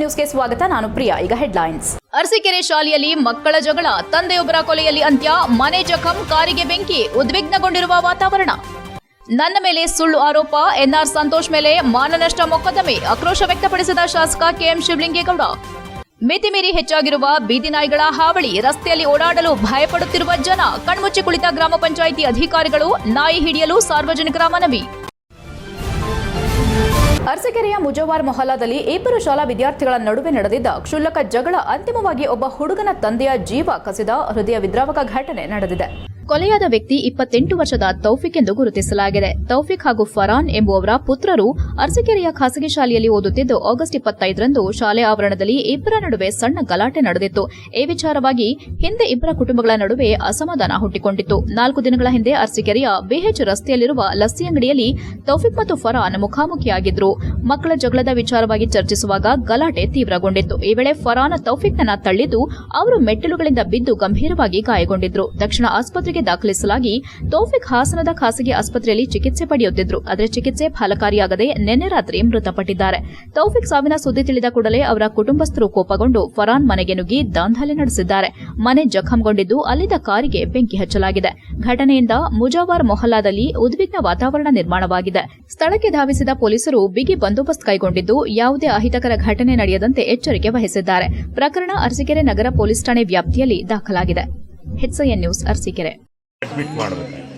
ನ್ಯೂಸ್ಗೆ ಸ್ವಾಗತ, ನಾನು ಪ್ರಿಯಾ. ಈಗ ಹೆಡ್ಲೈನ್ಸ್. ಅರಸೀಕೆರೆ ಶಾಲೆಯಲ್ಲಿ ಮಕ್ಕಳ ಜಗಳ, ತಂದೆಯೊಬ್ಬರ ಕೊಲೆಯಲ್ಲಿ ಅಂತ್ಯ, ಮನೆ ಜಖಂ, ಕಾರಿಗೆ ಬೆಂಕಿ, ಉದ್ವಿಗ್ನಗೊಂಡಿರುವ ವಾತಾವರಣ. ನನ್ನ ಮೇಲೆ ಸುಳ್ಳು ಆರೋಪ, ಎನ್ಆರ್ ಸಂತೋಷ್ ಮೇಲೆ ಮಾನನಷ್ಟ ಮೊಕದ್ದಮೆ, ಆಕ್ರೋಶ ವ್ಯಕ್ತಪಡಿಸಿದ ಶಾಸಕ ಕೆಎಂ ಶಿವಲಿಂಗೇಗೌಡ. ಮಿತಿ ಮೀರಿ ಹೆಚ್ಚಾಗಿರುವ ಬೀದಿ ನಾಯಿಗಳ ಹಾವಳಿ ರಸ್ತೆಯಲ್ಲಿ ಓಡಾಡಲು ಭಯಪಡುತ್ತಿರುವ ಜನ, ಕಣ್ಮುಚ್ಚಿ ಕುಳಿತ ಗ್ರಾಮ ಪಂಚಾಯಿತಿ ಅಧಿಕಾರಿಗಳು ನಾಯಿ ಹಿಡಿಯಲು ಸಾರ್ವಜನಿಕರ ಮನವಿ. ಅರಸಕೆರೆಯ ಮುಜವಾರ್ ಮೊಹಲ್ಲಾದಲ್ಲಿ ಇಬ್ಬರು ಶಾಲಾ ವಿದ್ಯಾರ್ಥಿಗಳ ನಡುವೆ ನಡೆದಿದ್ದ ಕ್ಷುಲ್ಲಕ ಜಗಳ ಅಂತಿಮವಾಗಿ ಒಬ್ಬ ಹುಡುಗನ ತಂದೆಯ ಜೀವ ಕಸಿದ ಹೃದಯ ವಿದ್ರಾವಕ ಘಟನೆ ನಡೆದಿದೆ. ಕೊಲೆಯಾದ ವ್ಯಕ್ತಿ ಇಪ್ಪತ್ತೆಂಟು ವರ್ಷದ ತೌಫಿಕ್ ಎಂದು ಗುರುತಿಸಲಾಗಿದೆ. ತೌಫಿಕ್ ಹಾಗೂ ಫರಾನ್ ಎಂಬುವವರ ಪುತ್ರರು ಅರಸಕೆರೆಯ ಖಾಸಗಿ ಶಾಲೆಯಲ್ಲಿ ಓದುತ್ತಿದ್ದು, ಆಗಸ್ಟ್ ಇಪ್ಪತ್ತೈದರಂದು ಶಾಲೆ ಆವರಣದಲ್ಲಿ ಇಬ್ಬರ ನಡುವೆ ಸಣ್ಣ ಗಲಾಟೆ ನಡೆದಿತ್ತು. ಈ ವಿಚಾರವಾಗಿ ಹಿಂದೆ ಇಬ್ಬರ ಕುಟುಂಬಗಳ ನಡುವೆ ಅಸಮಾಧಾನ ಹುಟ್ಟಿಕೊಂಡಿತ್ತು. ನಾಲ್ಕು ದಿನಗಳ ಹಿಂದೆ ಅರಸಿಕೆರೆಯ ಬಿಹೆಚ್ ರಸ್ತೆಯಲ್ಲಿರುವ ಲಸ್ಸಿ ಅಂಗಡಿಯಲ್ಲಿ ತೌಫಿಕ್ ಮತ್ತು ಫರಾನ್ ಮುಖಾಮುಖಿಯಾಗಿದ್ದರು ಮಕ್ಕಳ ಜಗಳದ ವಿಚಾರವಾಗಿ ಚರ್ಚಿಸುವಾಗ ಗಲಾಟೆ ತೀವ್ರಗೊಂಡಿತ್ತು. ಈ ವೇಳೆ ಫರಾನ್ ತೌಫಿಕ್ನನ್ನ ತಳ್ಳಿದ್ದು, ಅವರು ಮೆಟ್ಟಿಲುಗಳಿಂದ ಬಿದ್ದು ಗಂಭೀರವಾಗಿ ಗಾಯಗೊಂಡಿದ್ರು. ತಕ್ಷಣ ಆಸ್ಪತ್ರೆಗೆ ದಾಖಲಿಸಲಾಗಿ ತೌಫಿಕ್ ಹಾಸನದ ಖಾಸಗಿ ಆಸ್ಪತ್ರೆಯಲ್ಲಿ ಚಿಕಿತ್ಸೆ ಪಡೆಯುತ್ತಿದ್ದರು ಆದರೆ ಚಿಕಿತ್ಸೆ ಫಲಕಾರಿಯಾಗದೆ ನಿನ್ನೆ ರಾತ್ರಿ ಮೃತಪಟ್ಟಿದ್ದಾರೆ. ತೌಫಿಕ್ ಸಾವಿನ ಸುದ್ದಿ ತಿಳಿದ ಕೂಡಲೇ ಅವರ ಕುಟುಂಬಸ್ಥರು ಕೋಪಗೊಂಡು ಫರಾನ್ ಮನೆಗೆ ನುಗ್ಗಿ ದಾಂಧಲೆ ನಡೆಸಿದ್ದಾರೆ. ಮನೆ ಜಖಂಗೊಂಡಿದ್ದು ಅಲ್ಲಿದ್ದ ಕಾರಿಗೆ ಬೆಂಕಿ ಹಚ್ಚಲಾಗಿದೆ. ಘಟನೆಯಿಂದ ಮುಜಾವಾರ್ ಮೊಹಲ್ಲಾದಲ್ಲಿ ಉದ್ವಿಗ್ನ ವಾತಾವರಣ ನಿರ್ಮಾಣವಾಗಿದೆ. ಸ್ಥಳಕ್ಕೆ ಧಾವಿಸಿದ ಪೊಲೀಸರು ಬಿಗಿ ಬಂದೋಬಸ್ತ್ ಕೈಗೊಂಡಿದ್ದು ಯಾವುದೇ ಅಹಿತಕರ ಘಟನೆ ನಡೆಯದಂತೆ ಎಚ್ಚರಿಕೆ ವಹಿಸಿದ್ದಾರೆ. ಪ್ರಕರಣ ಅರಸೀಕೆರೆ ನಗರ ಪೊಲೀಸ್ ಠಾಣೆ ವ್ಯಾಪ್ತಿಯಲ್ಲಿ ದಾಖಲಾಗಿದೆ. ಹೆಚ್ಐಎನ್ ನ್ಯೂಸ್ ಅರಸೀಕೆರೆ ಅಡ್ಮಿಟ್ ಮಾಡಬೇಕಾಗಿದೆ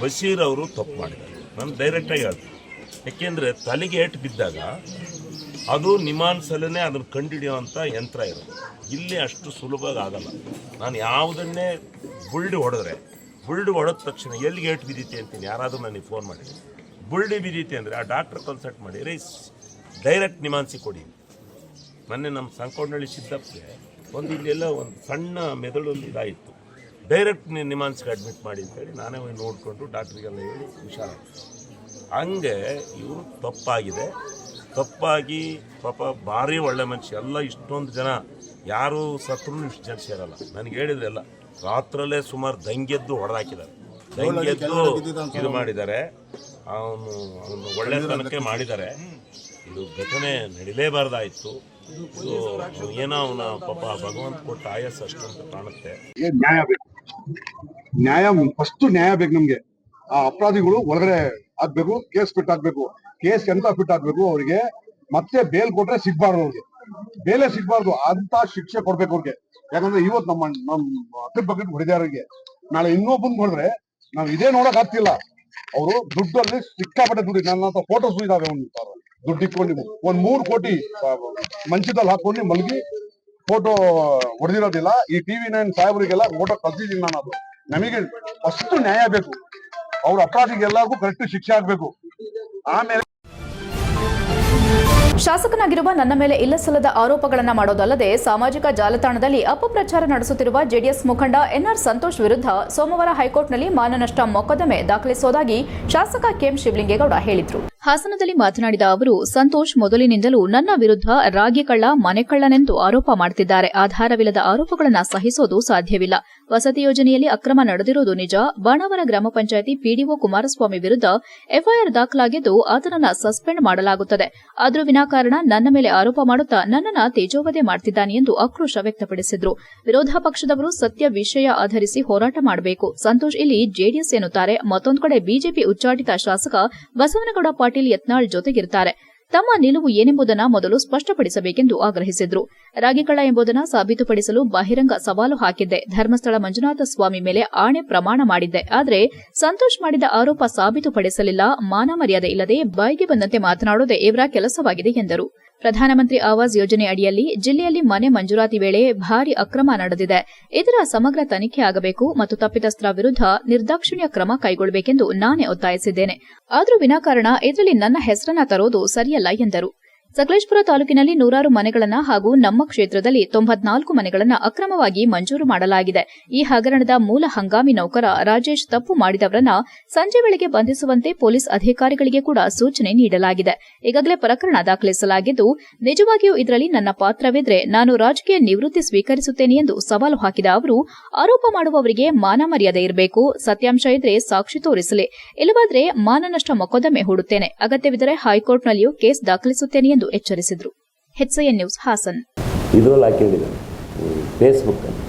ಬಶೀರ್ ಅವರು ತಪ್ಪು ಮಾಡಿದ್ದಾರೆ. ನಾನು ಡೈರೆಕ್ಟಾಗಿ ಹೇಳ್ತೀನಿ. ಯಾಕೆಂದರೆ ತಲೆಗೆ ಏಟು ಬಿದ್ದಾಗ ಅದು ನಿಮಾನ್ಸಲೇ ಅದನ್ನು ಕಂಡುಹಿಡಿಯುವಂಥ ಯಂತ್ರ ಇರೋದು ಇಲ್ಲಿ ಅಷ್ಟು ಸುಲಭವಾಗಿ ಆಗಲ್ಲ. ನಾನು ಯಾವುದನ್ನೇ ಬುಲ್ಡಿ ಹೊಡೆದ್ರೆ, ಬುಲ್ಡಿ ಹೊಡೆದ ತಕ್ಷಣ ಎಲ್ಲಿಗೆ ಏಟು ಬಿದ್ದೀತಿ ಅಂತೀನಿ. ಯಾರಾದರೂ ನನಗೆ ಫೋನ್ ಮಾಡಿ. ಬುಲ್ಡಿ ಬಿದ್ದೀತಿ ಅಂದರೆ ಆ ಡಾಕ್ಟ್ರ್ ಕನ್ಸಲ್ಟ್ ಮಾಡಿ, ರೀ ಡೈರೆಕ್ಟ್ ನಿಮಾನ್ಸಿ ಕೊಡಿ. ಮೊನ್ನೆ ನಮ್ಮ ಸಂಕೋಡ್ನಳ್ಳಿ ಸಿದ್ದಪ್ಪಗೆ ಒಂದು ಇಲ್ಲೆಲ್ಲ ಒಂದು ಸಣ್ಣ ಮೆದುಳಲ್ಲಿ ಇದಾಯಿತು. ಡೈರೆಕ್ಟ್ ನಿಮಾನ್ಸ್ಗೆ ಅಡ್ಮಿಟ್ ಮಾಡಿ ಅಂತೇಳಿ ನಾನೇ ಹೋಗಿ ನೋಡಿಕೊಂಡು ಡಾಕ್ಟ್ರಿಗೆಲ್ಲ ಹೇಳಿ ಹುಷಾರು ಹಂಗೆ ಇವರು ತಪ್ಪಾಗಿದೆ. ತಪ್ಪಾಗಿ ಪಾಪ ಭಾರಿ ಒಳ್ಳೆ ಮನುಷ್ಯ. ಎಲ್ಲ ಇಷ್ಟೊಂದು ಜನ. ಯಾರು ಸತ್ರು ಇಷ್ಟು ಜನ ಸೇರಲ್ಲ. ನನಗೆ ಹೇಳಿದ್ರೆಲ್ಲ ರಾತ್ರಲ್ಲೇ ಸುಮಾರು ದಂಗೆದ್ದು ಹೊಡೆದಾಕಿದ್ದಾರೆ. ದಂಗೆದ್ದು ಇದು ಮಾಡಿದ್ದಾರೆ. ಅವನು ಅವನು ಒಳ್ಳೆತನಕ್ಕೆ ಮಾಡಿದ್ದಾರೆ. ಇದು ಘಟನೆ ನಡಿಲೇಬಾರ್ದಾಯಿತು. ಏನೋ ಅವನ ಪಾಪ ಭಗವಂತ ಕೊಟ್ಟ ಆಯಸ್ ಅಷ್ಟು ಅಂತ ಕಾಣುತ್ತೆ ನ್ಯಾಯ, ಫಸ್ಟ್ ನ್ಯಾಯ ಬೇಕು ನಮ್ಗೆ. ಆ ಅಪರಾಧಿಗಳು ಒಳಗಡೆ ಆಗ್ಬೇಕು, ಕೇಸ್ ಫಿಟ್ ಆಗ್ಬೇಕು. ಕೇಸ್ ಎಂತ ಫಿಟ್ ಆಗ್ಬೇಕು ಅವ್ರಿಗೆ? ಮತ್ತೆ ಬೇಲ್ ಕೊಟ್ರೆ ಸಿಗ್ಬಾರ್ದು ಅವ್ರಿಗೆ. ಬೇಲೆ ಸಿಗ್ಬಾರ್ದು, ಅಂತ ಶಿಕ್ಷೆ ಕೊಡ್ಬೇಕು ಅವ್ರಿಗೆ. ಯಾಕಂದ್ರೆ ಇವತ್ತು ನಮ್ಮ ನಮ್ ಅಕ್ಕಿ ಬಗ್ಗೆ ಹೊಡೆದಾರಿಗೆ ನಾಳೆ ಇನ್ನೊಬ್ಬನ್ ಹೊಡೆದ್ರೆ ನಾವ್ ಇದೇ ನೋಡಕ್ ಆಗ್ತಿಲ್ಲ. ಅವರು ದುಡ್ಡಲ್ಲಿ ಸಿಕ್ಕಾಪಟ್ಟೆ ದುಡ್ಡು, ನನ್ನ ಫೋಟೋಸ್ ಇದಾವೆ ಒಂದು ದುಡ್ಡು ಇಟ್ಕೊಂಡು. ಒಂದ್ ಮೂರ್ ಕೋಟಿ ಮಂಚದಲ್ಲಿ ಹಾಕೊಂಡು ಮಲಗಿ ಫೋಟೋ ಹೊಡೆದಿರೋದಿಲ್ಲ. ಈ ಟಿವಿ ನೈನ್ ಸಾಹೇಬರಿಗೆಲ್ಲ ಫೋಟೋ ಕಲ್ತಿದ್ದೀನಿ ನಾನು ಅದು. ನಮಗೆ ಫಸ್ಟ್ ನ್ಯಾಯ ಬೇಕು. ಅವ್ರ ಅಪರಾಧಿಗೆ ಎಲ್ಲರಿಗೂ ಕರೆಕ್ಟ್ ಶಿಕ್ಷೆ ಆಗ್ಬೇಕು. ಆಮೇಲೆ ಶಾಸಕನಾಗಿರುವ ನನ್ನ ಮೇಲೆ ಇಲ್ಲಸಲ್ಲದ ಆರೋಪಗಳನ್ನು ಮಾಡೋದಲ್ಲದೆ ಸಾಮಾಜಿಕ ಜಾಲತಾಣದಲ್ಲಿ ಅಪಪ್ರಚಾರ ನಡೆಸುತ್ತಿರುವ ಜೆಡಿಎಸ್ ಮುಖಂಡ ಎನ್ಆರ್ ಸಂತೋಷ್ ವಿರುದ್ಧ ಸೋಮವಾರ ಹೈಕೋರ್ಟ್ನಲ್ಲಿ ಮಾನನಷ್ಟ ಮೊಕದ್ದಮೆ ದಾಖಲಿಸುವುದಾಗಿ ಶಾಸಕ ಕೆಎಂ ಶಿವಲಿಂಗೇಗೌಡ ಹೇಳಿದರು. ಹಾಸನದಲ್ಲಿ ಮಾತನಾಡಿದ ಅವರು, ಸಂತೋಷ್ ಮೊದಲಿನಿಂದಲೂ ನನ್ನ ವಿರುದ್ಧ ರಾಗಿ ಕಳ್ಳ, ಮನೆ ಕಳ್ಳನೆಂದು ಆರೋಪ ಮಾಡುತ್ತಿದ್ದಾರೆ. ಆಧಾರವಿಲ್ಲದ ಆರೋಪಗಳನ್ನು ಸಹಿಸೋದು ಸಾಧ್ಯವಿಲ್ಲ. ವಸತಿ ಯೋಜನೆಯಲ್ಲಿ ಅಕ್ರಮ ನಡೆದಿರುವುದು ನಿಜ. ಬಾಣಾವರ ಗ್ರಾಮ ಪಂಚಾಯಿತಿ ಪಿಡಿಒ ಕುಮಾರಸ್ವಾಮಿ ವಿರುದ್ಧ ಎಫ್ಐಆರ್ ದಾಖಲಾಗಿದ್ದು, ಆತನನ್ನು ಸಸ್ಪೆಂಡ್ ಮಾಡಲಾಗುತ್ತದೆ. ಆದರೂ ವಿನಾಕಾರಣ ನನ್ನ ಮೇಲೆ ಆರೋಪ ಮಾಡುತ್ತಾ ನನ್ನನ್ನು ತೇಜೋವಧೆ ಮಾಡುತ್ತಿದ್ದಾನೆ ಎಂದು ಆಕ್ರೋಶ ವ್ಯಕ್ತಪಡಿಸಿದರು. ವಿರೋಧ ಪಕ್ಷದವರು ಸತ್ಯ ವಿಷಯ ಆಧರಿಸಿ ಹೋರಾಟ ಮಾಡಬೇಕು. ಸಂತೋಷ್ ಇಲ್ಲಿ ಜೆಡಿಎಸ್ ಎನ್ನುತ್ತಾರೆ. ಮತ್ತೊಂದು ಕಡೆ ಬಿಜೆಪಿ ಉಚ್ಚಾಟಿತ ಶಾಸಕ ಬಸವನಗೌಡ ಪಾಟೀಲ್ ಯತ್ನಾಳ್ ಜೊತೆಗಿರುತ್ತಾರೆ ತಮ್ಮ ನಿಲುವು ಏನೆಂಬುದನ್ನು ಮೊದಲು ಸ್ಪಷ್ಟಪಡಿಸಬೇಕೆಂದು ಆಗ್ರಹಿಸಿದ್ರು. ರಾಗಿಕಳ ಎಂಬುದನ್ನು ಸಾಬೀತುಪಡಿಸಲು ಬಹಿರಂಗ ಸವಾಲು ಹಾಕಿದ್ದೆ. ಧರ್ಮಸ್ಥಳ ಮಂಜುನಾಥ ಸ್ವಾಮಿ ಮೇಲೆ ಆಣೆ ಪ್ರಮಾಣ ಮಾಡಿದ್ದೆ. ಆದರೆ ಸಂತೋಷ್ ಮಾಡಿದ ಆರೋಪ ಸಾಬೀತುಪಡಿಸಲಿಲ್ಲ. ಮಾನ ಮರ್ಯಾದೆ ಇಲ್ಲದೆ ಬಾಯಿಗೆ ಬಂದಂತೆ ಮಾತನಾಡುವುದೇ ಇವರ ಕೆಲಸವಾಗಿದೆ ಎಂದರು. ಪ್ರಧಾನಮಂತ್ರಿ ಆವಾಸ್ ಯೋಜನೆ ಅಡಿಯಲ್ಲಿ ಜಿಲ್ಲೆಯಲ್ಲಿ ಮನೆ ಮಂಜೂರಾತಿ ವೇಳೆ ಭಾರಿ ಅಕ್ರಮ ನಡೆದಿದೆ. ಇದರ ಸಮಗ್ರ ತನಿಖೆ ಆಗಬೇಕು ಮತ್ತು ತಪ್ಪಿತಸ್ಥರ ವಿರುದ್ಧ ನಿರ್ದಾಕ್ಷಿಣ್ಯ ಕ್ರಮ ಕೈಗೊಳ್ಳಬೇಕೆಂದು ನಾನೇ ಒತ್ತಾಯಿಸಿದ್ದೇನೆ. ಆದರೂ ವಿನಾಕಾರಣ, ಇದರಲ್ಲಿ ನನ್ನ ಹೆಸರನ್ನ ತರೋದು ಸರಿಯಲ್ಲ ಎಂದರು. ಸಕಲೇಶಪುರ ತಾಲೂಕಿನಲ್ಲಿ ನೂರಾರು ಮನೆಗಳನ್ನು ಹಾಗೂ ನಮ್ಮ ಕ್ಷೇತ್ರದಲ್ಲಿ ತೊಂಬತ್ನಾಲ್ಕು ಮನೆಗಳನ್ನು ಅಕ್ರಮವಾಗಿ ಮಂಜೂರು ಮಾಡಲಾಗಿದೆ. ಈ ಹಗರಣದ ಮೂಲ ಹಂಗಾಮಿ ನೌಕರ ರಾಜೇಶ್ ತಪ್ಪು ಮಾಡಿದವರನ್ನ ಸಂಜೆ ವೇಳೆಗೆ ಬಂಧಿಸುವಂತೆ ಪೊಲೀಸ್ ಅಧಿಕಾರಿಗಳಿಗೆ ಕೂಡ ಸೂಚನೆ ನೀಡಲಾಗಿದೆ. ಈಗಾಗಲೇ ಪ್ರಕರಣ ದಾಖಲಿಸಲಾಗಿದ್ದು, ನಿಜವಾಗಿಯೂ ಇದರಲ್ಲಿ ನನ್ನ ಪಾತ್ರವಿದ್ರೆ ನಾನು ರಾಜಕೀಯ ನಿವೃತ್ತಿ ಸ್ವೀಕರಿಸುತ್ತೇನೆ ಎಂದು ಸವಾಲು ಹಾಕಿದ ಅವರು, ಆರೋಪ ಮಾಡುವವರಿಗೆ ಮಾನ ಮರ್ಯಾದೆ ಇರಬೇಕು, ಸತ್ಯಾಂಶ ಇದ್ರೆ ಸಾಕ್ಷಿ ತೋರಿಸಲಿ, ಇಲ್ಲವಾದ್ರೆ ಮಾನನಷ್ಟ ಮೊಕದ್ದಮೆ ಹೂಡುತ್ತೇನೆ. ಅಗತ್ಯವಿದ್ದರೆ ಹೈಕೋರ್ಟ್ನಲ್ಲಿಯೂ ಕೇಸ್ ದಾಖಲಿಸುತ್ತೇನೆ ಎಂದು ಎಚ್ಚರಿಸಿದರು. HIN news Hassan. ಇದರಲ್ಲಿ ಹಾಕೊಂಡಿದ್ದಾನೆ ಫೇಸ್ಬುಕ್ಕಲ್ಲಿ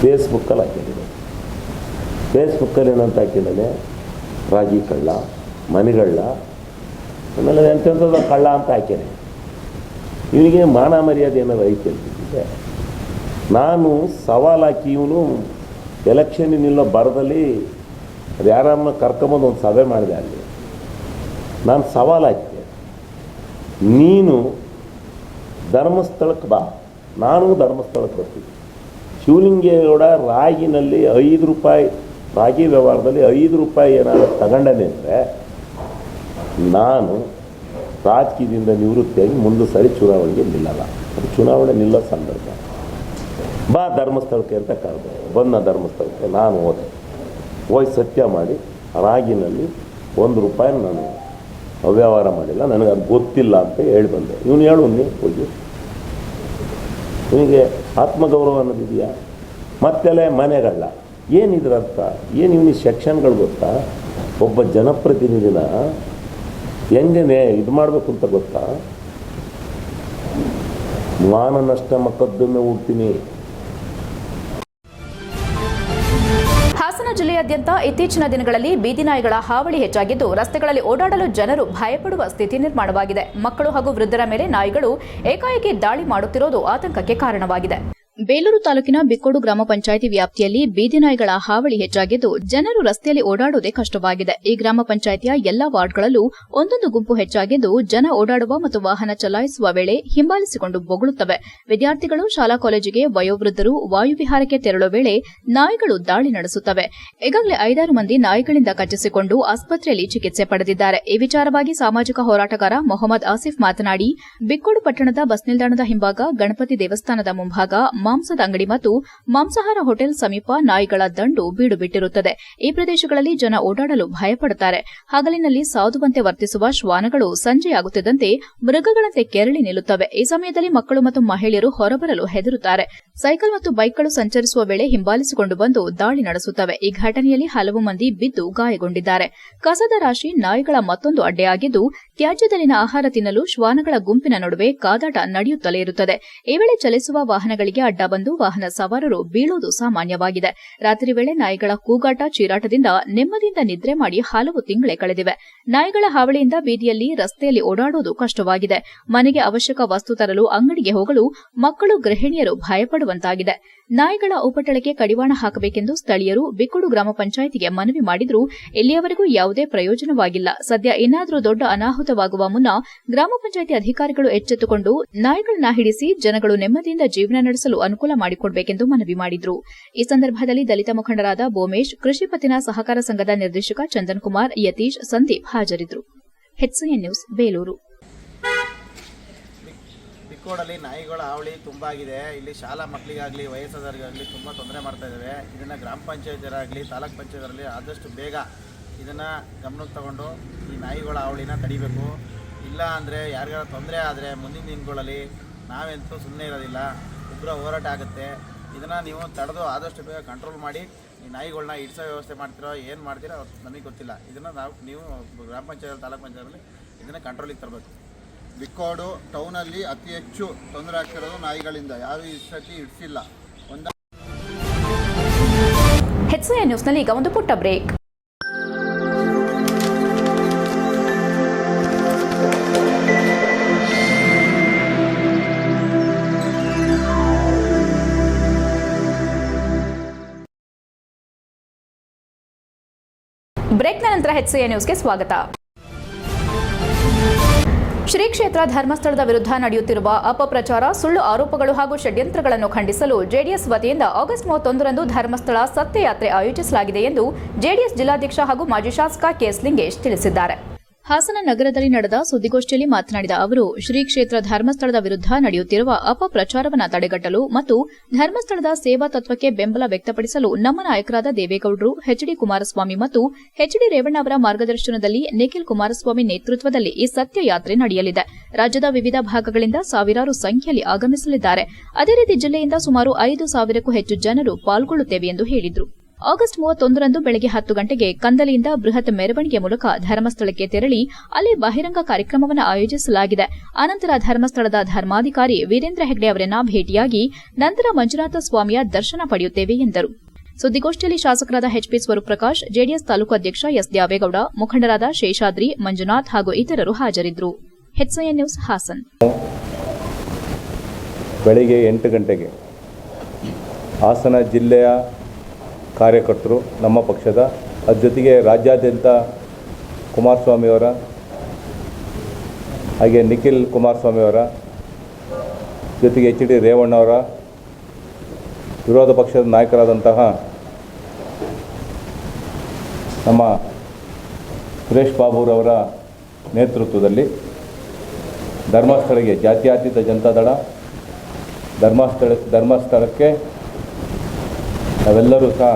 ಫೇಸ್ಬುಕ್ಕಲ್ಲಿ ಹಾಕೊಂಡಿದ್ದಾನೆ ಫೇಸ್ಬುಕ್ಕಲ್ಲಿ ಏನಂತ ಹಾಕಿದ್ದಾನೆ? ರಾಗಿ ಕಳ್ಳ ಮನೆಗಳ್ಳ ಆಮೇಲೆ ಎಂತೆಂಥದ್ದು ಕಳ್ಳ ಅಂತ ಹಾಕಿದೆ ಇವನಿಗೆ ಮಾನ ಮರ್ಯಾದೆ ಏನಾದ್ರು ಐತೆ ನಾನು ಸವಾಲು ಹಾಕಿ ಇವನು ಎಲೆಕ್ಷನ್ ನಿಲ್ಲೋ ಬರದಲ್ಲಿ ಯಾರನ್ನ ಕರ್ಕೊಂಬಂದು ಒಂದು ಸಭೆ ಮಾಡಿದೆ ಅಲ್ಲಿ. ನಾನು ಸವಾಲು ಹಾಕಿದೆ ನೀನು ಧರ್ಮಸ್ಥಳಕ್ಕೆ ಬಾ. ನಾನು ಧರ್ಮಸ್ಥಳಕ್ಕೆ ಬರ್ತೀನಿ. ಶಿವಲಿಂಗೇಗೌಡ ರಾಗಿನಲ್ಲಿ ಐದು ರೂಪಾಯಿ, ರಾಗಿ ವ್ಯವಹಾರದಲ್ಲಿ ಐದು ರೂಪಾಯಿ ಏನಾದರೂ ತಗೊಂಡನೆ ಅಂದರೆ ನಾನು ರಾಜಕೀಯದಿಂದ ನಿವೃತ್ತಿಯಾಗಿ ಮುಂದೆ ಸರಿ ಚುನಾವಣೆಗೆ ನಿಲ್ಲಲ್ಲ. ಅದು ಚುನಾವಣೆ ನಿಲ್ಲೋ ಸಂದರ್ಭ. ಬಾ ಧರ್ಮಸ್ಥಳಕ್ಕೆ ಅಂತ ಕರೆದೆ. ಬಂದ ಧರ್ಮಸ್ಥಳಕ್ಕೆ ನಾನು ಹೋದೆ. ಹೋಗಿ ಸತ್ಯ ಮಾಡಿ ರಾಗಿನಲ್ಲಿ ಒಂದು ರೂಪಾಯಿ ನಾನು ಅವ್ಯವಹಾರ ಮಾಡಿಲ್ಲ. ನನಗೆ ಅದು ಗೊತ್ತಿಲ್ಲ ಅಂತ ಹೇಳಿ ಬಂದೆ. ಇವನು ಹೇಳು ನೀ ಹೋಗಿ ಇವನಿಗೆ ಆತ್ಮಗೌರವ ಅನ್ನೋದಿದೆಯಾ? ಮತ್ತೆಲೆ ಮನೆಗಲ್ಲ. ಏನಿದ್ರ ಅರ್ಥ? ಏನು ಇವನಿಗೆ ಸೆಕ್ಷನ್ಗಳು ಗೊತ್ತಾ? ಒಬ್ಬ ಜನಪ್ರತಿನಿಧಿನ ಹೆಂಗೆ ಇದು ಮಾಡಬೇಕು ಅಂತ ಗೊತ್ತಾ? ಮಾನನಷ್ಟ ಮಕ್ಕದ್ದನ್ನು ಹುಡ್ತೀನಿ ಜಿಲ್ಲೆಯಾದ್ಯಂತ ಇತ್ತೀಚಿನ ದಿನಗಳಲ್ಲಿ ಬೀದಿ ನಾಯಿಗಳ ಹಾವಳಿ ಹೆಚ್ಚಾಗಿದ್ದು, ರಸ್ತೆಗಳಲ್ಲಿ ಓಡಾಡಲು ಜನರು ಭಯಪಡುವ ಸ್ಥಿತಿ ನಿರ್ಮಾಣವಾಗಿದೆ. ಮಕ್ಕಳು ಹಾಗೂ ವೃದ್ಧರ ಮೇಲೆ ನಾಯಿಗಳು ಏಕಾಏಕಿ ದಾಳಿ ಮಾಡುತ್ತಿರುವುದು ಆತಂಕಕ್ಕೆ ಕಾರಣವಾಗಿದೆ. ಬೇಲೂರು ತಾಲೂಕಿನ ಬಿಕ್ಕೋಡು ಗ್ರಾಮ ಪಂಚಾಯಿತಿ ವ್ಯಾಪ್ತಿಯಲ್ಲಿ ಬೀದಿ ನಾಯಿಗಳ ಹಾವಳಿ ಹೆಚ್ಚಾಗಿದ್ದು ಜನರು ರಸ್ತೆಯಲ್ಲಿ ಓಡಾಡುವುದೇ ಕಷ್ಟವಾಗಿದೆ. ಈ ಗ್ರಾಮ ಪಂಚಾಯಿತಿಯ ಎಲ್ಲಾ ವಾರ್ಡ್ಗಳಲ್ಲೂ ಒಂದೊಂದು ಗುಂಪು ಹೆಚ್ಚಾಗಿದ್ದು ಜನ ಓಡಾಡುವ ಮತ್ತು ವಾಹನ ಚಲಾಯಿಸುವ ವೇಳೆ ಹಿಂಬಾಲಿಸಿಕೊಂಡು ಬೊಗಳುತ್ತವೆ. ವಿದ್ಯಾರ್ಥಿಗಳು ಶಾಲಾ ಕಾಲೇಜಿಗೆ ವಯೋವೃದ್ಧರು ವಾಯುವಿಹಾರಕ್ಕೆ ತೆರಳುವ ವೇಳೆ ನಾಯಿಗಳು ದಾಳಿ ನಡೆಸುತ್ತವೆ. ಈಗಾಗಲೇ ಐದಾರು ಮಂದಿ ನಾಯಿಗಳಿಂದ ಕಚ್ಚಿಸಿಕೊಂಡು ಆಸ್ಪತ್ರೆಯಲ್ಲಿ ಚಿಕಿತ್ಸೆ ಪಡೆದಿದ್ದಾರೆ. ಈ ವಿಚಾರವಾಗಿ ಸಾಮಾಜಿಕ ಹೋರಾಟಗಾರ ಮೊಹಮ್ಮದ್ ಆಸಿಫ್ ಮಾತನಾಡಿ, ಬಿಕ್ಕೋಡು ಪಟ್ಟಣದ ಬಸ್ ನಿಲ್ದಾಣದ ಹಿಂಭಾಗ ಗಣಪತಿ ದೇವಸ್ಥಾನದ ಮುಂಭಾಗ ಮಾಂಸದ ಅಂಗಡಿ ಮತ್ತು ಮಾಂಸಾಹಾರ ಹೋಟೆಲ್ ಸಮೀಪ ನಾಯಿಗಳ ದಂಡು ಬೀಡುಬಿಟ್ಟಿರುತ್ತದೆ. ಈ ಪ್ರದೇಶಗಳಲ್ಲಿ ಜನ ಓಡಾಡಲು ಭಯಪಡುತ್ತಾರೆ. ಹಗಲಿನಲ್ಲಿ ಸಾಧುವಂತೆ ವರ್ತಿಸುವ ಶ್ವಾನಗಳು ಸಂಜೆಯಾಗುತ್ತಿದ್ದಂತೆ ಮೃಗಗಳಂತೆ ಕೆರಳಿ ನಿಲ್ಲುತ್ತವೆ. ಈ ಸಮಯದಲ್ಲಿ ಮಕ್ಕಳು ಮತ್ತು ಮಹಿಳೆಯರು ಹೊರಬರಲು ಹೆದರುತ್ತಾರೆ. ಸೈಕಲ್ ಮತ್ತು ಬೈಕ್ಗಳು ಸಂಚರಿಸುವ ವೇಳೆ ಹಿಂಬಾಲಿಸಿಕೊಂಡು ಬಂದು ದಾಳಿ ನಡೆಸುತ್ತವೆ. ಈ ಘಟನೆಯಲ್ಲಿ ಹಲವು ಮಂದಿ ಬಿದ್ದು ಗಾಯಗೊಂಡಿದ್ದಾರೆ. ಕಸದ ರಾಶಿ ನಾಯಿಗಳ ಮತ್ತೊಂದು ಅಡ್ಡೆಯಾಗಿದ್ದು ತ್ಯಾಜ್ಯದಲ್ಲಿನ ಆಹಾರ ತಿನ್ನಲು ಶ್ವಾನಗಳ ಗುಂಪಿನ ನಡುವೆ ಕಾದಾಟ ನಡೆಯುತ್ತಲೇ ಇರುತ್ತದೆ. ಈ ವೇಳೆ ಚಲಿಸುವ ವಾಹನಗಳಿಗೆ ಅಡ್ಡ ಬಂದು ವಾಹನ ಸವಾರರು ಬೀಳುವುದು ಸಾಮಾನ್ಯವಾಗಿದೆ. ರಾತ್ರಿ ವೇಳೆ ನಾಯಿಗಳ ಕೂಗಾಟ ಚೀರಾಟದಿಂದ ನೆಮ್ಮದಿಯಿಂದ ನಿದ್ರೆ ಮಾಡಿ ಹಲವು ತಿಂಗಳೇ ಕಳೆದಿವೆ. ನಾಯಿಗಳ ಹಾವಳಿಯಿಂದ ಬೀದಿಯಲ್ಲಿ ರಸ್ತೆಯಲ್ಲಿ ಓಡಾಡುವುದು ಕಷ್ಟವಾಗಿದೆ. ಮನೆಗೆ ಅವಶ್ಯಕ ವಸ್ತು ತರಲು ಅಂಗಡಿಗೆ ಹೋಗಲು ಮಕ್ಕಳು ಗೃಹಿಣಿಯರು ಭಯಪಡುವಂತಾಗಿದೆ. ನಾಯಿಗಳ ಉಪಟಳಕ್ಕೆ ಕಡಿವಾಣ ಹಾಕಬೇಕೆಂದು ಸ್ಥಳೀಯರು ಬಿಕ್ಕುಡು ಗ್ರಾಮ ಪಂಚಾಯಿತಿಗೆ ಮನವಿ ಮಾಡಿದರೂ ಇಲ್ಲಿಯವರೆಗೂ ಯಾವುದೇ ಪ್ರಯೋಜನವಾಗಿಲ್ಲ. ಸದ್ಯ ಇನ್ನಾದರೂ ದೊಡ್ಡ ಅನಾಹುತವಾಗುವ ಮುನ್ನ ಗ್ರಾಮ ಪಂಚಾಯಿತಿ ಅಧಿಕಾರಿಗಳು ಎಚ್ಚೆತ್ತುಕೊಂಡು ನಾಯಿಗಳನ್ನ ಹಿಡಿಸಿ ಜನಗಳು ನೆಮ್ಮದಿಯಿಂದ ಜೀವನ ನಡೆಸಲು ಅನುಕೂಲ ಮಾಡಿಕೊಡಬೇಕೆಂದು ಮನವಿ ಮಾಡಿದ್ರು. ಈ ಸಂದರ್ಭದಲ್ಲಿ ದಲಿತ ಮುಖಂಡರಾದ ಬೋಮೇಶ್ ಕೃಷಿ ಪತ್ತಿನ ಸಹಕಾರ ಸಂಘದ ನಿರ್ದೇಶಕ ಚಂದನ್ ಕುಮಾರ್ ಯತೀಶ್, ಸಂದೀಪ್ ಹಾಜರಿದ್ದರು. ನ್ಯೂಸ್, ಬೇಲೂರು. ಬಿಕ್ಕೋಡಲ್ಲಿ ನಾಯಿಗಳ ಹಾವಳಿ ತುಂಬ ಆಗಿದೆ. ಇಲ್ಲಿ ಶಾಲಾ ಮಕ್ಕಳಿಗಾಗಲಿ, ವಯಸ್ಸಾದವರಿಗಾಗಲಿ ತುಂಬ ತೊಂದರೆ ಮಾಡ್ತಾ ಇದ್ದಾವೆ ಇದನ್ನು ಗ್ರಾಮ ಪಂಚಾಯತಿಯರಾಗಲಿ ತಾಲೂಕ್ ಪಂಚಾಯತರಲ್ಲಿ ಆದಷ್ಟು ಬೇಗ ಇದನ್ನು ಗಮನಕ್ಕೆ ತಗೊಂಡು ಈ ನಾಯಿಗಳ ಹಾವಳಿನ ತಡಿಬೇಕು. ಇಲ್ಲ ಅಂದರೆ ಯಾರಿಗಾರ ತೊಂದರೆ ಆದರೆ ಮುಂದಿನ ದಿನಗಳಲ್ಲಿ ನಾವೆಂತೂ ಸುಮ್ಮನೆ ಇರೋದಿಲ್ಲ. ಉಗ್ರ ಹೋರಾಟ ಆಗುತ್ತೆ. ಇದನ್ನು ನೀವು ತಡೆದು ಆದಷ್ಟು ಬೇಗ ಕಂಟ್ರೋಲ್ ಮಾಡಿ, ಈ ನಾಯಿಗಳನ್ನ ಇಡ್ಸೋ ವ್ಯವಸ್ಥೆ ಮಾಡ್ತೀರೋ, ಏನು ಮಾಡ್ತೀರೋ ನಮಗೆ ಗೊತ್ತಿಲ್ಲ. ಇದನ್ನು ನಾವು, ನೀವು ಗ್ರಾಮ ಪಂಚಾಯತ್, ತಾಲೂಕು ಪಂಚಾಯತಲ್ಲಿ ಇದನ್ನು ಕಂಟ್ರೋಲಿಗೆ ತರಬೇಕು. ಬಿಕ್ಕೋಡು ಟೌನಲ್ಲಿ ಅತಿ ಹೆಚ್ಚು ತೊಂದರೆ ಆಗ್ತಿರೋದು ನಾಯಿಗಳಿಂದ. ಯಾರು ಸತಿ ಇಡ್ಸಿಲ್ಲ ಒಂದ ಎ ನ್ಯೂಸ್ನಲ್ಲಿ ಈಗ ಒಂದು ಪುಟ್ಟ ಬ್ರೇಕ್ ಬ್ರೇಕ್ನ ನಂತರ ಎ ನ್ಯೂಸ್ಗೆ ಸ್ವಾಗತ. ಶ್ರೀ ಕ್ಷೇತ್ರ ಧರ್ಮಸ್ಥಳದ ವಿರುದ್ಧ ನಡೆಯುತ್ತಿರುವ ಅಪಪ್ರಚಾರ, ಸುಳ್ಳು ಆರೋಪಗಳು ಹಾಗೂ ಷಡ್ಯಂತ್ರಗಳನ್ನು ಖಂಡಿಸಲು ಜೆಡಿಎಸ್ ವತಿಯಿಂದ ಆಗಸ್ಟ್ ಮೂವತ್ತೊಂದರಂದು ಧರ್ಮಸ್ಥಳ ಸತ್ಯಯಾತ್ರೆ ಆಯೋಜಿಸಲಾಗಿದೆ ಎಂದು ಜೆಡಿಎಸ್ ಜಿಲ್ಲಾಧ್ಯಕ್ಷ ಹಾಗೂ ಮಾಜಿ ಶಾಸಕ ಕೆಎಸ್ ಲಿಂಗೇಶ್ ತಿಳಿಸಿದ್ದಾರೆ. ಹಾಸನ ನಗರದಲ್ಲಿ ನಡೆದ ಸುದ್ದಿಗೋಷ್ಠಿಯಲ್ಲಿ ಮಾತನಾಡಿದ ಅವರು, ಶ್ರೀ ಕ್ಷೇತ್ರ ಧರ್ಮಸ್ಥಳದ ವಿರುದ್ಧ ನಡೆಯುತ್ತಿರುವ ಅಪಪ್ರಚಾರವನ್ನು ತಡೆಗಟ್ಟಲು ಮತ್ತು ಧರ್ಮಸ್ಥಳದ ಸೇವಾ ತತ್ವಕ್ಕೆ ಬೆಂಬಲ ವ್ಯಕ್ತಪಡಿಸಲು ನಮ್ಮ ನಾಯಕರಾದ ದೇವೇಗೌಡರು ಎಚ್ಡಿ ಕುಮಾರಸ್ವಾಮಿ ಮತ್ತು ಎಚ್ಡಿ ರೇವಣ್ಣ ಅವರ ಮಾರ್ಗದರ್ಶನದಲ್ಲಿ ನಿಖಿಲ್ ಕುಮಾರಸ್ವಾಮಿ ನೇತೃತ್ವದಲ್ಲಿ ಈ ಸತ್ಯ ಯಾತ್ರೆ ನಡೆಯಲಿದೆ. ರಾಜ್ಯದ ವಿವಿಧ ಭಾಗಗಳಿಂದ ಸಾವಿರಾರು ಸಂಖ್ಯೆಯಲ್ಲಿ ಆಗಮಿಸಲಿದ್ದಾರೆ. ಅದೇ ರೀತಿ ಜಿಲ್ಲೆಯಿಂದ ಸುಮಾರು ಐದು ಸಾವಿರಕ್ಕೂ ಹೆಚ್ಚು ಜನರು ಪಾಲ್ಗೊಳ್ಳುತ್ತೇವೆ ಎಂದು ಹೇಳಿದರು. ಆಗಸ್ಟ್ ಮೂವತ್ತೊಂದರಂದು ಬೆಳಗ್ಗೆ ಹತ್ತು ಗಂಟೆಗೆ ಕಂದಲಿಯಿಂದ ಬೃಹತ್ ಮೆರವಣಿಗೆ ಮೂಲಕ ಧರ್ಮಸ್ಥಳಕ್ಕೆ ತೆರಳಿ ಅಲ್ಲಿ ಬಹಿರಂಗ ಕಾರ್ಯಕ್ರಮವನ್ನು ಆಯೋಜಿಸಲಾಗಿದೆ. ಅನಂತರ ಧರ್ಮಸ್ಥಳದ ಧರ್ಮಾಧಿಕಾರಿ ವೀರೇಂದ್ರ ಹೆಗ್ಡೆ ಅವರನ್ನ ಭೇಟಿಯಾಗಿ ನಂತರ ಮಂಜುನಾಥ ಸ್ವಾಮಿಯ ದರ್ಶನ ಪಡೆಯುತ್ತೇವೆ ಎಂದರು. ಸುದ್ದಿಗೋಷ್ಠಿಯಲ್ಲಿ ಶಾಸಕರಾದ ಎಚ್ಪಿ ಸ್ವರೂಪ್ರಕಾಶ್, ಜೆಡಿಎಸ್ ತಾಲೂಕು ಅಧ್ಯಕ್ಷ ಎಸ್ ದ್ಯಾವೇಗೌಡ, ಮುಖಂಡರಾದ ಶೇಷಾದ್ರಿ, ಮಂಜುನಾಥ್ ಹಾಗೂ ಇತರರು ಹಾಜರಿದ್ದರು. ನ್ಯೂಸ್, ಹಾಸನ್. ಬೆಳಿಗ್ಗೆ ಎಂಟು ಗಂಟೆಗೆ ಹಾಸನ ಜಿಲ್ಲೆಯ ಕಾರ್ಯಕರ್ತರು ನಮ್ಮ ಪಕ್ಷದ ಅದ್ರ ಜೊತೆಗೆ ರಾಜ್ಯಾದ್ಯಂತ ಕುಮಾರಸ್ವಾಮಿಯವರ ಹಾಗೆ ನಿಖಿಲ್ ಕುಮಾರಸ್ವಾಮಿಯವರ ಜೊತೆಗೆ ಎಚ್ ಡಿ ರೇವಣ್ಣವರ ವಿರೋಧ ಪಕ್ಷದ ನಾಯಕರಾದಂತಹ ನಮ್ಮ ಸುರೇಶ್ ಬಾಬುರವರ ನೇತೃತ್ವದಲ್ಲಿ ಧರ್ಮಸ್ಥಳಕ್ಕೆ ಜಾತ್ಯಾತೀತ ಜನತಾದಳ ಧರ್ಮಸ್ಥಳ ಧರ್ಮಸ್ಥಳಕ್ಕೆ ನಾವೆಲ್ಲರೂ ಸಹ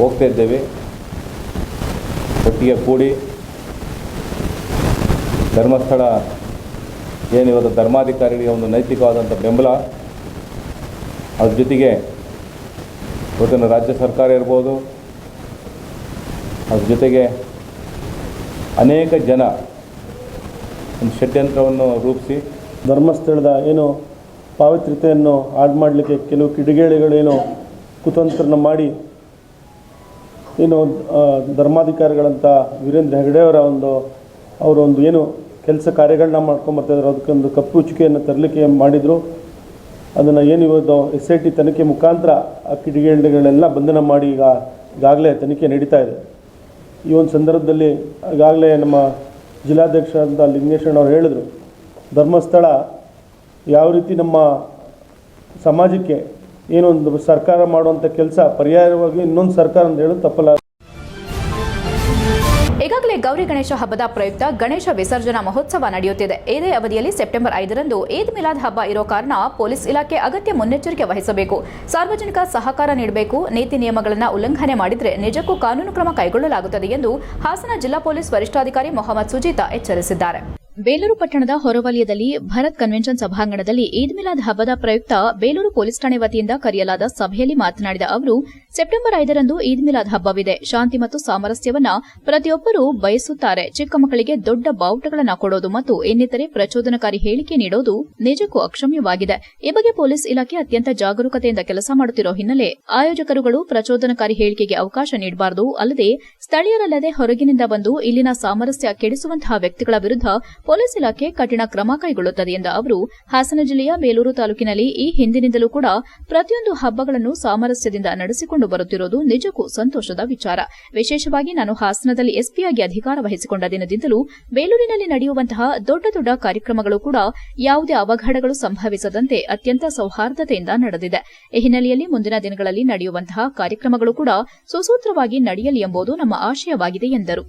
ಹೋಗ್ತಾ ಇದ್ದೇವೆ. ಒಟ್ಟಿಗೆ ಕೂಡಿ ಧರ್ಮಸ್ಥಳ ಏನಿವತ್ತು ಧರ್ಮಾಧಿಕಾರಿಗಳಿಗೆ ಒಂದು ನೈತಿಕವಾದಂಥ ಬೆಂಬಲ, ಅದ್ರ ಜೊತೆಗೆ ಇವತ್ತಿನ ರಾಜ್ಯ ಸರ್ಕಾರ ಇರ್ಬೋದು, ಅದ್ರ ಜೊತೆಗೆ ಅನೇಕ ಜನ ಒಂದು ಷಡ್ಯಂತ್ರವನ್ನು ರೂಪಿಸಿ ಧರ್ಮಸ್ಥಳದ ಏನು ಪಾವಿತ್ರ್ಯತೆಯನ್ನು ಹಾಳು ಮಾಡಲಿಕ್ಕೆ ಕೆಲವು ಕಿಡಿಗೇಡಿಗಳೇನು ಕುತಂತ್ರನ ಮಾಡಿ, ಏನು ಧರ್ಮಾಧಿಕಾರಿಗಳಂತ ವೀರೇಂದ್ರ ಹೆಗಡೆಯವರ ಒಂದು ಅವರೊಂದು ಏನು ಕೆಲಸ ಕಾರ್ಯಗಳನ್ನ ಮಾಡ್ಕೊಂಬರ್ತಾಯಿದ್ರು ಅದಕ್ಕೊಂದು ಕಪ್ಪು ಚುಕ್ಕೆಯನ್ನು ತರಲಿಕ್ಕೆ ಮಾಡಿದರು. ಅದನ್ನು ಏನು ಇವತ್ತು ಎಸ್ ಐ ಟಿ ತನಿಖೆ ಮುಖಾಂತರ ಆ ಕಿಡಿಗೇಡಿಗಳೆಲ್ಲ ಬಂಧನ ಮಾಡಿ ಈಗ ಈಗಾಗಲೇ ತನಿಖೆ ನಡೀತಾ ಇದೆ. ಈ ಒಂದು ಸಂದರ್ಭದಲ್ಲಿ ಈಗಾಗಲೇ ನಮ್ಮ ಜಿಲ್ಲಾಧ್ಯಕ್ಷ ಅಂತ ಲಿಂಗೇಶಣ್ಣವ್ರು ಹೇಳಿದರು, ಧರ್ಮಸ್ಥಳ ಯಾವ ರೀತಿ ನಮ್ಮ ಸಮಾಜಕ್ಕೆ ಏನೊಂದು ಸರ್ಕಾರ ಮಾಡುವಂಥ ಕೆಲಸ, ಪರ್ಯಾಯವಾಗಿ ಇನ್ನೊಂದು ಸರ್ಕಾರ ಅಂತ ಹೇಳೋದು ತಪ್ಪಲ್ಲ. ಈಗಾಗಲೇ ಗೌರಿ ಗಣೇಶ ಹಬ್ಬದ ಪ್ರಯುಕ್ತ ಗಣೇಶ ವಿಸರ್ಜನಾ ಮಹೋತ್ಸವ ನಡೆಯುತ್ತಿದೆ. ಇದೇ ಅವಧಿಯಲ್ಲಿ ಸೆಪ್ಟೆಂಬರ್ ಐದರಂದು ಈದ್ ಮಿಲಾದ್ ಹಬ್ಬ ಇರೋ ಕಾರಣ ಪೊಲೀಸ್ ಇಲಾಖೆ ಅಗತ್ಯ ಮುನ್ನೆಚ್ಚರಿಕೆ ವಹಿಸಬೇಕು. ಸಾರ್ವಜನಿಕ ಸಹಕಾರ ನೀಡಬೇಕು, ನೀತಿ ನಿಯಮಗಳನ್ನು ಉಲ್ಲಂಘನೆ ಮಾಡಿದರೆ ನಿಜಕ್ಕೂ ಕಾನೂನು ಕ್ರಮ ಕೈಗೊಳ್ಳಲಾಗುತ್ತದೆ ಎಂದು ಹಾಸನ ಜಿಲ್ಲಾ ಪೊಲೀಸ್ ವರಿಷ್ಠಾಧಿಕಾರಿ ಮೊಹಮ್ಮದ್ ಸುಜೀತಾ ಎಚ್ಚರಿಸಿದ್ದಾರೆ. ಬೇಲೂರು ಪಟ್ಟಣದ ಹೊರವಲಯದಲ್ಲಿ ಭರತ್ ಕನ್ವೆನ್ಷನ್ ಸಭಾಂಗಣದಲ್ಲಿ ಈದ್ ಮಿಲಾದ್ ಹಬ್ಬದ ಪ್ರಯುಕ್ತ ಬೇಲೂರು ಪೊಲೀಸ್ ಠಾಣೆ ವತಿಯಿಂದ ಕರೆಯಲಾದ ಸಭೆಯಲ್ಲಿ ಮಾತನಾಡಿದ ಅವರು, ಸೆಪ್ಟೆಂಬರ್ ಐದರಂದು ಈದ್ ಮಿಲಾದ್ ಹಬ್ಬವಿದೆ. ಶಾಂತಿ ಮತ್ತು ಸಾಮರಸ್ಯವನ್ನ ಪ್ರತಿಯೊಬ್ಬರೂ ಬಯಸುತ್ತಾರೆ. ಚಿಕ್ಕ ಮಕ್ಕಳಿಗೆ ದೊಡ್ಡ ಬಾವುಟಗಳನ್ನು ಕೊಡೋದು ಮತ್ತು ಇನ್ನಿತರೆ ಪ್ರಚೋದನಕಾರಿ ಹೇಳಿಕೆ ನೀಡೋದು ನಿಜಕ್ಕೂ ಅಕ್ಷಮ್ಯವಾಗಿದೆ. ಈ ಬಗ್ಗೆ ಪೊಲೀಸ್ ಇಲಾಖೆ ಅತ್ಯಂತ ಜಾಗರೂಕತೆಯಿಂದ ಕೆಲಸ ಮಾಡುತ್ತಿರೋ ಹಿನ್ನೆಲೆ ಆಯೋಜಕರುಗಳು ಪ್ರಚೋದನಕಾರಿ ಹೇಳಿಕೆಗೆ ಅವಕಾಶ ನೀಡಬಾರದು, ಅಲ್ಲದೆ ಸ್ಥಳೀಯರಲ್ಲದೆ ಹೊರಗಿನಿಂದ ಬಂದು ಇಲ್ಲಿನ ಸಾಮರಸ್ಯ ಕೆಡಿಸುವಂತಹ ವ್ಯಕ್ತಿಗಳ ವಿರುದ್ಧ ಪೊಲೀಸ್ ಇಲಾಖೆ ಕಠಿಣ ಕ್ರಮ ಕೈಗೊಳ್ಳುತ್ತದೆ ಎಂದ ಅವರು, ಹಾಸನ ಜಿಲ್ಲೆಯ ಬೇಲೂರು ತಾಲೂಕಿನಲ್ಲಿ ಈ ಹಿಂದಿನಿಂದಲೂ ಕೂಡ ಪ್ರತಿಯೊಂದು ಹಬ್ಬಗಳನ್ನು ಸಾಮರಸ್ಯದಿಂದ ನಡೆಸಿಕೊಂಡು ಬರುತ್ತಿರುವುದು ನಿಜಕ್ಕೂ ಸಂತೋಷದ ವಿಚಾರ. ವಿಶೇಷವಾಗಿ ನಾನು ಹಾಸನದಲ್ಲಿ ಎಸ್ಪಿಯಾಗಿ ಅಧಿಕಾರ ವಹಿಸಿಕೊಂಡ ದಿನದಿಂದಲೂ ಬೇಲೂರಿನಲ್ಲಿ ನಡೆಯುವಂತಹ ದೊಡ್ಡ ದೊಡ್ಡ ಕಾರ್ಯಕ್ರಮಗಳು ಕೂಡ ಯಾವುದೇ ಅವಘಡಗಳು ಸಂಭವಿಸದಂತೆ ಅತ್ಯಂತ ಸೌಹಾರ್ದತೆಯಿಂದ ನಡೆದಿದೆ. ಈ ಹಿನ್ನೆಲೆಯಲ್ಲಿ ಮುಂದಿನ ದಿನಗಳಲ್ಲಿ ನಡೆಯುವಂತಹ ಕಾರ್ಯಕ್ರಮಗಳು ಕೂಡ ಸುಸೂತ್ರವಾಗಿ ನಡೆಯಲಿ ಎಂಬುದು ನಮ್ಮ ಆಶಯವಾಗಿದೆ ಎಂದರು.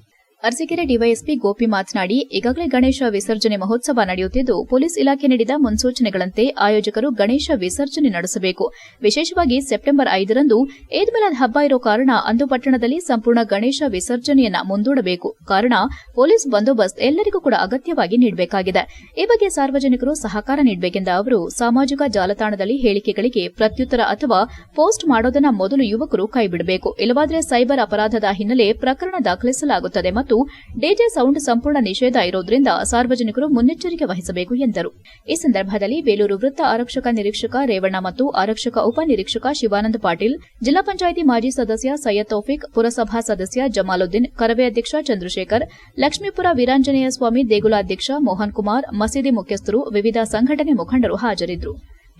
ಅರಸೀಕೆರೆ ಡಿವೈಎಸ್ಪಿ ಗೋಪಿ ಮಾತನಾಡಿ, ಈಗಾಗಲೇ ಗಣೇಶ ವಿಸರ್ಜನೆ ಮಹೋತ್ಸವ ನಡೆಯುತ್ತಿದ್ದು, ಪೊಲೀಸ್ ಇಲಾಖೆ ನೀಡಿದ ಮುನ್ಸೂಚನೆಗಳಂತೆ ಆಯೋಜಕರು ಗಣೇಶ ವಿಸರ್ಜನೆ ನಡೆಸಬೇಕು. ವಿಶೇಷವಾಗಿ ಸೆಪ್ಟೆಂಬರ್ ಐದರಂದು ಈದ್ ಮಿಲಾದ್ ಹಬ್ಬ ಇರೋ ಕಾರಣ ಅಂದು ಪಟ್ಟಣದಲ್ಲಿ ಸಂಪೂರ್ಣ ಗಣೇಶ ವಿಸರ್ಜನೆಯನ್ನ ಮುಂದೂಡಬೇಕು. ಕಾರಣ, ಪೊಲೀಸ್ ಬಂದೋಬಸ್ತ್ ಎಲ್ಲರಿಗೂ ಕೂಡ ಅಗತ್ಯವಾಗಿ ನೀಡಬೇಕಾಗಿದೆ. ಈ ಬಗ್ಗೆ ಸಾರ್ವಜನಿಕರು ಸಹಕಾರ ನೀಡಬೇಕೆಂದ ಅವರು ಸಾಮಾಜಿಕ ಜಾಲತಾಣದಲ್ಲಿ ಹೇಳಿಕೆಗಳಿಗೆ ಪ್ರತ್ಯುತ್ತರ ಅಥವಾ ಪೋಸ್ಟ್ ಮಾಡೋದನ್ನ ಮೊದಲು ಯುವಕರು ಕೈಬಿಡಬೇಕು. ಇಲ್ಲವಾದರೆ ಸೈಬರ್ ಅಪರಾಧದ ಹಿನ್ನೆಲೆ ಪ್ರಕರಣ ದಾಖಲಿಸಲಾಗುತ್ತದೆ ಮತ್ತು ಡಿಜೆ ಸೌಂಡ್ ಸಂಪೂರ್ಣ ನಿಷೇಧ ಇರೋದ್ರಿಂದ ಸಾರ್ವಜನಿಕರು ಮುನ್ನೆಚ್ಚರಿಕೆ ವಹಿಸಬೇಕು ಎಂದರು. ಈ ಸಂದರ್ಭದಲ್ಲಿ ಬೇಲೂರು ವೃತ್ತ ಆರಕ್ಷಕ ನಿರೀಕ್ಷಕ ರೇವಣ್ಣ ಮತ್ತು ಆರಕ್ಷಕ ಉಪನಿರೀಕ್ಷಕ ಶಿವಾನಂದ ಪಾಟೀಲ್, ಜಿಲ್ಲಾ ಪಂಚಾಯಿತಿ ಮಾಜಿ ಸದಸ್ಯ ಸೈಯದ್ ತೌಫಿಕ್, ಪುರಸಭಾ ಸದಸ್ಯ ಜಮಾಲುದ್ದೀನ್, ಕರವೇ ಅಧ್ಯಕ್ಷ ಚಂದ್ರಶೇಖರ್, ಲಕ್ಷ್ಮೀಪುರ ವೀರಾಂಜನೇಯ ಸ್ವಾಮಿ ದೇಗುಲ ಅಧ್ಯಕ್ಷ ಮೋಹನ್ ಕುಮಾರ್, ಮಸೀದಿ ಮುಖ್ಯಸ್ಥರು, ವಿವಿಧ ಸಂಘಟನೆ ಮುಖಂಡರು ಹಾಜರಿದ್ದರು.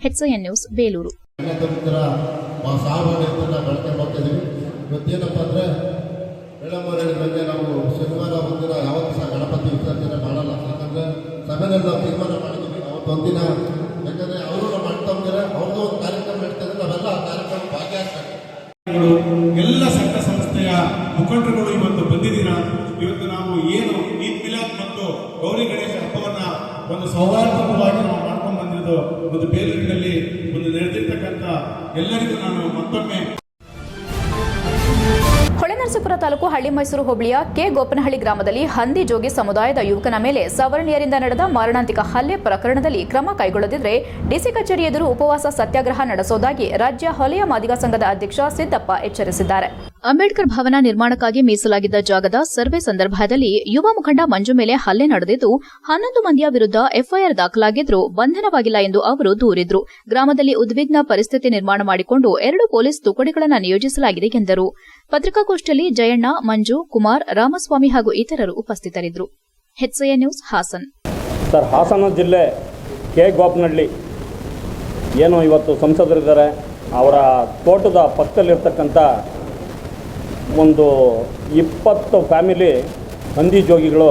HIN news, Belur. ಮೇಡಮ್ ಅವ್ರು ನಾವು ಶನಿವಾರ ಒಂದಿನ ಯಾವತ್ತೂ ಸಹ ಗಣಪತಿ ವಿಸರ್ಜನೆ ಮಾಡಲ್ಲ. ಯಾಕಂದರೆ ಸಭೆಯಲ್ಲಿ ನಾವು ತೀರ್ಮಾನ ಮಾಡಿದ್ದೀವಿ. ಅವತ್ತು ಯಾಕಂದರೆ ಅವರು ನಮ್ಮ ಅಣ್ಣ ತಮ್ಮಂದಿರ ಅವ್ರದ್ದು ಒಂದು ಕಾರ್ಯಕ್ರಮ ಇರ್ತದೆ ನಾವೆಲ್ಲ ಆ ಕಾರ್ಯಕ್ರಮ ಭಾಗಿಯಾಗ್ತಾರೆ ಎಲ್ಲ ಸಂಘ ಸಂಸ್ಥೆಯ ಮುಖಂಡರುಗಳು ಇವತ್ತು ಬಂದಿದ್ದೀರಾ? ಇವತ್ತು ನಾವು ಏನು ಈದ್ ಮಿಲಾದ್ ಮತ್ತು ಗೌರಿ ಗಣೇಶ ಹಬ್ಬವನ್ನ ಒಂದು ಸೌಹಾರ್ದವಾಗಿ ನಾವು ಮಾಡ್ಕೊಂಡು ಬಂದಿರೋದು ಒಂದು ಬೇಲೂರಿನಲ್ಲಿ ಒಂದು ನಡೆದಿರ್ತಕ್ಕಂಥ ಎಲ್ಲರಿಗೂ ನಾನು ಮತ್ತೊಮ್ಮೆ ತಾಲೂಕು ಹಳ್ಳಿ ಮೈಸೂರು ಹೋಬಳಿಯ ಕೆ ಗೋಪನಹಳ್ಳಿ ಗ್ರಾಮದಲ್ಲಿ ಹಂದಿ ಜೋಗಿ ಸಮುದಾಯದ ಯುವಕನ ಮೇಲೆ ಸವರ್ಣೀಯರಿಂದ ನಡೆದ ಮಾರಣಾಂತಿಕ ಹಲ್ಲೆ ಪ್ರಕರಣದಲ್ಲಿ ಕ್ರಮ ಕೈಗೊಳ್ಳದಿದ್ದರೆ ಡಿಸಿ ಕಚೇರಿ ಎದುರು ಉಪವಾಸ ಸತ್ಯಾಗ್ರಹ ನಡೆಸೋದಾಗಿ ರಾಜ್ಯ ಹೊಲೆಯ ಮಾದಿಗ ಸಂಘದ ಅಧ್ಯಕ್ಷ ಸಿದ್ದಪ್ಪ ಎಚ್ಚರಿಸಿದ್ದಾರೆ. ಅಂಬೇಡ್ಕರ್ ಭವನ ನಿರ್ಮಾಣಕ್ಕಾಗಿ ಮೀಸಲಾಗಿದ್ದ ಜಾಗದ ಸರ್ವೆ ಸಂದರ್ಭದಲ್ಲಿ ಯುವ ಮುಖಂಡ ಮಂಜು ಮೇಲೆ ಹಲ್ಲೆ ನಡೆದಿದ್ದು, ಹನ್ನೊಂದು ಮಂದಿಯ ವಿರುದ್ಧ ಎಫ್ಐಆರ್ ದಾಖಲಾಗಿದ್ದರೂ ಬಂಧನವಾಗಿಲ್ಲ ಎಂದು ಅವರು ದೂರಿದ್ರು. ಗ್ರಾಮದಲ್ಲಿ ಉದ್ವಿಗ್ನ ಪರಿಸ್ಥಿತಿ ನಿರ್ಮಾಣ ಮಾಡಿಕೊಂಡು ಎರಡು ಪೊಲೀಸ್ ತುಕಡಿಗಳನ್ನು ನಿಯೋಜಿಸಲಾಗಿದೆ ಎಂದರು. ಪತ್ರಿಕಾಗೋಷ್ಠಿಯಲ್ಲಿ ಜಯಣ್ಣ, ಮಂಜು, ಕುಮಾರ್, ರಾಮಸ್ವಾಮಿ ಹಾಗೂ ಇತರರು ಉಪಸ್ಥಿತರಿದ್ದರು. ನ್ಯೂಸ್, ಹಾಸನ್. ಸರ್, ಹಾಸನ ಜಿಲ್ಲೆ ಕೆ ಏನು ಇವತ್ತು ಸಂಸದರಿದ್ದಾರೆ. ಅವರ ತೋಟದ ಪಕ್ಕದಲ್ಲಿರ್ತಕ್ಕಂಥ ಒಂದು ಇಪ್ಪತ್ತು ಫ್ಯಾಮಿಲಿ ಹಂದಿ ಜೋಗಿಗಳು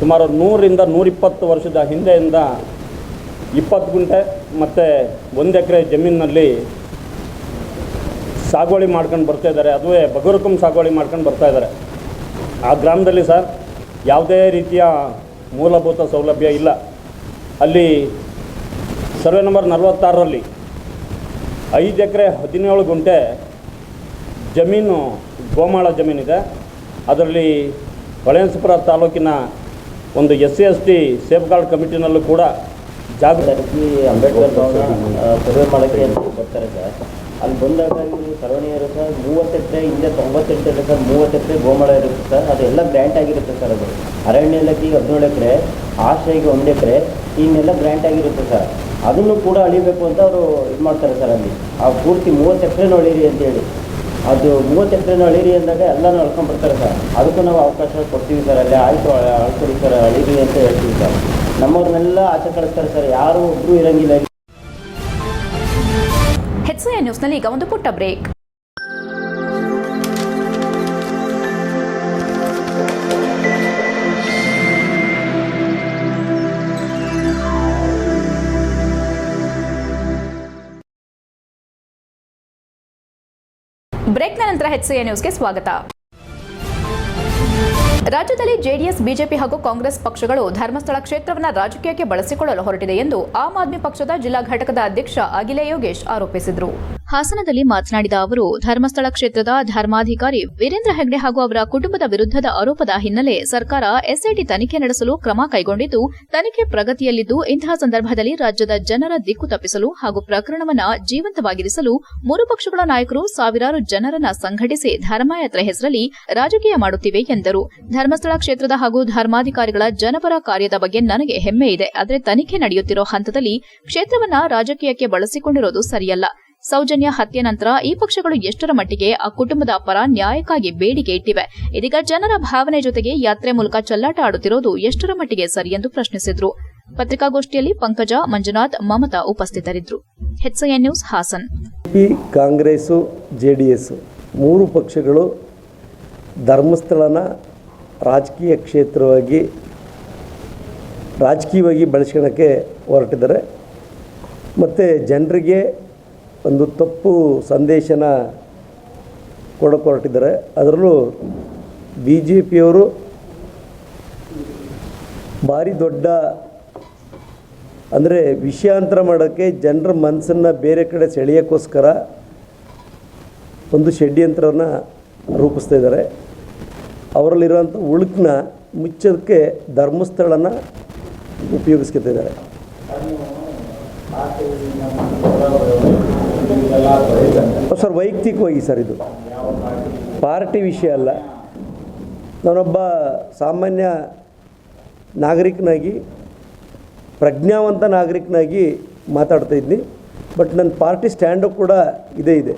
ಸುಮಾರು ನೂರಿಂದ ನೂರಿಪ್ಪತ್ತು ವರ್ಷದ ಹಿಂದೆಯಿಂದ ಇಪ್ಪತ್ತು ಗುಂಟೆ ಮತ್ತು ಒಂದು ಎಕರೆ ಜಮೀನಿನಲ್ಲಿ ಸಾಗುವಳಿ ಮಾಡ್ಕೊಂಡು ಬರ್ತಾ ಇದ್ದಾರೆ. ಅದುವೇ ಬಗರುಕುಂ ಸಾಗುವಳಿ ಮಾಡ್ಕೊಂಡು ಬರ್ತಾ ಇದ್ದಾರೆ. ಆ ಗ್ರಾಮದಲ್ಲಿ ಸರ್ ಯಾವುದೇ ರೀತಿಯ ಮೂಲಭೂತ ಸೌಲಭ್ಯ ಇಲ್ಲ. ಅಲ್ಲಿ ಸರ್ವೆ ನಂಬರ್ ನಲವತ್ತಾರರಲ್ಲಿ ಐದು ಎಕರೆ ಹದಿನೇಳು ಗುಂಟೆ ಜಮೀನು ಗೋಮಾಳ ಜಮೀನಿದೆ ಅದರಲ್ಲಿ ಹೊಳೆನರಸೀಪುರ ತಾಲೂಕಿನ ಒಂದು S C S T safeguard ಕಮಿಟಿನಲ್ಲೂ ಕೂಡ ಜಾಗ ಅಂಬೇಡ್ಕರ್ ಸರ್ವೆ ಮಾಡೋಕ್ಕೆ ಬರ್ತಾರೆ ಸರ್. ಅಲ್ಲಿ ಬಂದಾಗ ಕರಾವಣಿ ಇರುತ್ತೆ ಸರ್ ಎಕರೆ ಹಿಂದೆ ತೊಂಬತ್ತೆಂಟು ಎಕರೆ ಸರ್ ಎಕರೆ ಗೋಮಾಳ ಇರುತ್ತೆ ಸರ್. ಅದೆಲ್ಲ ಗ್ರ್ಯಾಂಟ್ ಆಗಿರುತ್ತೆ ಸರ್ ಅದು. ಅರಣ್ಯ ಇಲಾಖೆಗೆ ಹದಿನೇಳು ಎಕರೆ ಆಶ್ರಯಿಗೆ ಒಂದು ಎಕರೆ, ಇನ್ನೆಲ್ಲ ಗ್ರ್ಯಾಂಟ್ ಆಗಿರುತ್ತೆ ಸರ್. ಅದನ್ನು ಕೂಡ ಅಳಿಬೇಕು ಅಂತ ಅವರು ಇದು ಮಾಡ್ತಾರೆ ಸರ್ ಅಲ್ಲಿ. ಆ ಪೂರ್ತಿ ಮೂವತ್ತು ನೋಡಿರಿ ಅಂತೇಳಿ. ಅದು ಮೂವತ್ತು ಎಕರೆನೂ ಅಳಿರಿ ಅಂದಾಗ ಎಲ್ಲನೂ ಅಳ್ಕೊಂಡ್ಬರ್ತಾರೆ ಸರ್. ಅದಕ್ಕೂ ನಾವು ಅವಕಾಶ ಕೊಡ್ತೀವಿ ಸರ್. ಅಲ್ಲಿ ಆಯಿತು ಅಳ್ಕೊಡಿ ಸರ್, ಅಳಿರಿ ಅಂತ ಹೇಳ್ತೀವಿ ಸರ್. ನಮ್ಮವ್ರನ್ನೆಲ್ಲ ಆಚೆ ಕಳಿಸ್ತಾರೆ ಸರ್. ಯಾರು ಒಬ್ಬರು ಇರಂಗಿಲ್ಲ. ಹೆಚ್ಎ ನ್ಯೂಸ್ನಲ್ಲಿ ಈಗ ಒಂದು ಪುಟ್ಟ ಬ್ರೇಕ್. ನಂತರ ಹೆಚ್ಎ ನ್ಯೂಸ್ಗೆ ಸ್ವಾಗತ. ರಾಜ್ಯದಲ್ಲಿ ಜೆಡಿಎಸ್, ಬಿಜೆಪಿ ಹಾಗೂ ಕಾಂಗ್ರೆಸ್ ಪಕ್ಷಗಳು ಧರ್ಮಸ್ಥಳ ಕ್ಷೇತ್ರವನ್ನು ರಾಜಕೀಯಕ್ಕೆ ಬಳಸಿಕೊಳ್ಳಲು ಹೊರಟಿದೆ ಎಂದು ಆಮ್ ಆದ್ಮಿ ಪಕ್ಷದ ಜಿಲ್ಲಾ ಘಟಕದ ಅಧ್ಯಕ್ಷ ಅಖಿಲೇ ಯೋಗೇಶ್ ಆರೋಪಿಸಿದರು. ಹಾಸನದಲ್ಲಿ ಮಾತನಾಡಿದ ಅವರು, ಧರ್ಮಸ್ಥಳ ಕ್ಷೇತ್ರದ ಧರ್ಮಾಧಿಕಾರಿ ವೀರೇಂದ್ರ ಹೆಗ್ಡೆ ಹಾಗೂ ಅವರ ಕುಟುಂಬದ ವಿರುದ್ಧದ ಆರೋಪದ ಹಿನ್ನೆಲೆ ಸರ್ಕಾರ ಎಸ್ಐಟಿ ತನಿಖೆ ನಡೆಸಲು ಕ್ರಮ ಕೈಗೊಂಡಿದ್ದು, ತನಿಖೆ ಪ್ರಗತಿಯಲ್ಲಿದ್ದು ಇಂತಹ ಸಂದರ್ಭದಲ್ಲಿ ರಾಜ್ಯದ ಜನರ ದಿಕ್ಕು ತಪ್ಪಿಸಲು ಹಾಗೂ ಪ್ರಕರಣವನ್ನ ಜೀವಂತವಾಗಿರಿಸಲು ಮೂರು ಪಕ್ಷಗಳ ನಾಯಕರು ಸಾವಿರಾರು ಜನರನ್ನು ಸಂಘಟಿಸಿ ಧರ್ಮಯಾತ್ರೆ ಹೆಸರಲ್ಲಿ ರಾಜಕೀಯ ಮಾಡುತ್ತಿವೆ ಎಂದರು. ಧರ್ಮಸ್ಥಳ ಕ್ಷೇತ್ರದ ಹಾಗೂ ಧರ್ಮಾಧಿಕಾರಿಗಳ ಜನಪರ ಕಾರ್ಯದ ಬಗ್ಗೆ ನನಗೆ ಹೆಮ್ಮೆ ಇದೆ. ಆದರೆ ತನಿಖೆ ನಡೆಯುತ್ತಿರೋ ಹಂತದಲ್ಲಿ ಕ್ಷೇತ್ರವನ್ನ ರಾಜಕೀಯಕ್ಕೆ ಬಳಸಿಕೊಂಡಿರೋದು ಸರಿಯಲ್ಲ. ಸೌಜನ್ಯ ಹತ್ಯೆ ನಂತರ ಈ ಪಕ್ಷಗಳು ಎಷ್ಟರ ಮಟ್ಟಿಗೆ ಆ ಕುಟುಂಬದ ಪರ ನ್ಯಾಯಕ್ಕಾಗಿ ಬೇಡಿಕೆ ಇಟ್ಟಿವೆ. ಇದೀಗ ಜನರ ಭಾವನೆ ಜೊತೆಗೆ ಯಾತ್ರೆ ಮೂಲಕ ಚಲ್ಲಾಟ ಆಡುತ್ತಿರೋದು ಎಷ್ಟರ ಮಟ್ಟಿಗೆ ಸರಿ ಎಂದು ಪ್ರಶ್ನಿಸಿದ್ರು. ಪತ್ರಿಕಾಗೋಷ್ಠಿಯಲ್ಲಿ ಪಂಕಜ, ಮಂಜುನಾಥ್, ಮಮತಾ ಉಪಸ್ಥಿತರಿದ್ದರು. News Hassan. Congress Congress, J D S ಮೂರು ಪಕ್ಷಗಳು ಧರ್ಮಸ್ಥಳನ ರಾಜಕೀಯ ಕ್ಷೇತ್ರವಾಗಿ ರಾಜಕೀಯವಾಗಿ ಬಳಸ್ಕೊಳ್ಳೋಕ್ಕೆ ಹೊರಟಿದ್ದಾರೆ. ಮತ್ತು ಜನರಿಗೆ ಒಂದು ತಪ್ಪು ಸಂದೇಶನ ಕೊಡಕ್ಕೆ ಹೊರಟಿದ್ದಾರೆ ಅದರಲ್ಲೂ ಬಿ ಜೆ ಪಿಯವರು ಭಾರಿ ದೊಡ್ಡ ಅಂದರೆ ವಿಷಯಾಂತರ ಮಾಡೋಕ್ಕೆ ಜನರ ಮನಸ್ಸನ್ನು ಬೇರೆ ಕಡೆ ಸೆಳೆಯೋಕ್ಕೋಸ್ಕರ ಒಂದು ಷಡ್ಯಂತ್ರವನ್ನು ರೂಪಿಸ್ತಾ ಇದ್ದಾರೆ. ಅವರಲ್ಲಿರೋಂಥ ಉಳುಕನ್ನ ಮುಚ್ಚೋದಕ್ಕೆ ಧರ್ಮಸ್ಥಳನ ಉಪಯೋಗಿಸ್ಕೊತಿದ್ದಾರೆ ವೈಯಕ್ತಿಕವಾಗಿ ಸರ್ ಇದು. ಪಾರ್ಟಿ ವಿಷಯ ಅಲ್ಲ. ನಾನೊಬ್ಬ ಸಾಮಾನ್ಯ ನಾಗರಿಕನಾಗಿ, ಪ್ರಜ್ಞಾವಂತ ನಾಗರಿಕನಾಗಿ ಮಾತಾಡ್ತಾ ಇದ್ದೀನಿ ಬಟ್ ನನ್ನ ಪಾರ್ಟಿ ಸ್ಟ್ಯಾಂಡು ಕೂಡ ಇದೇ ಇದೆ.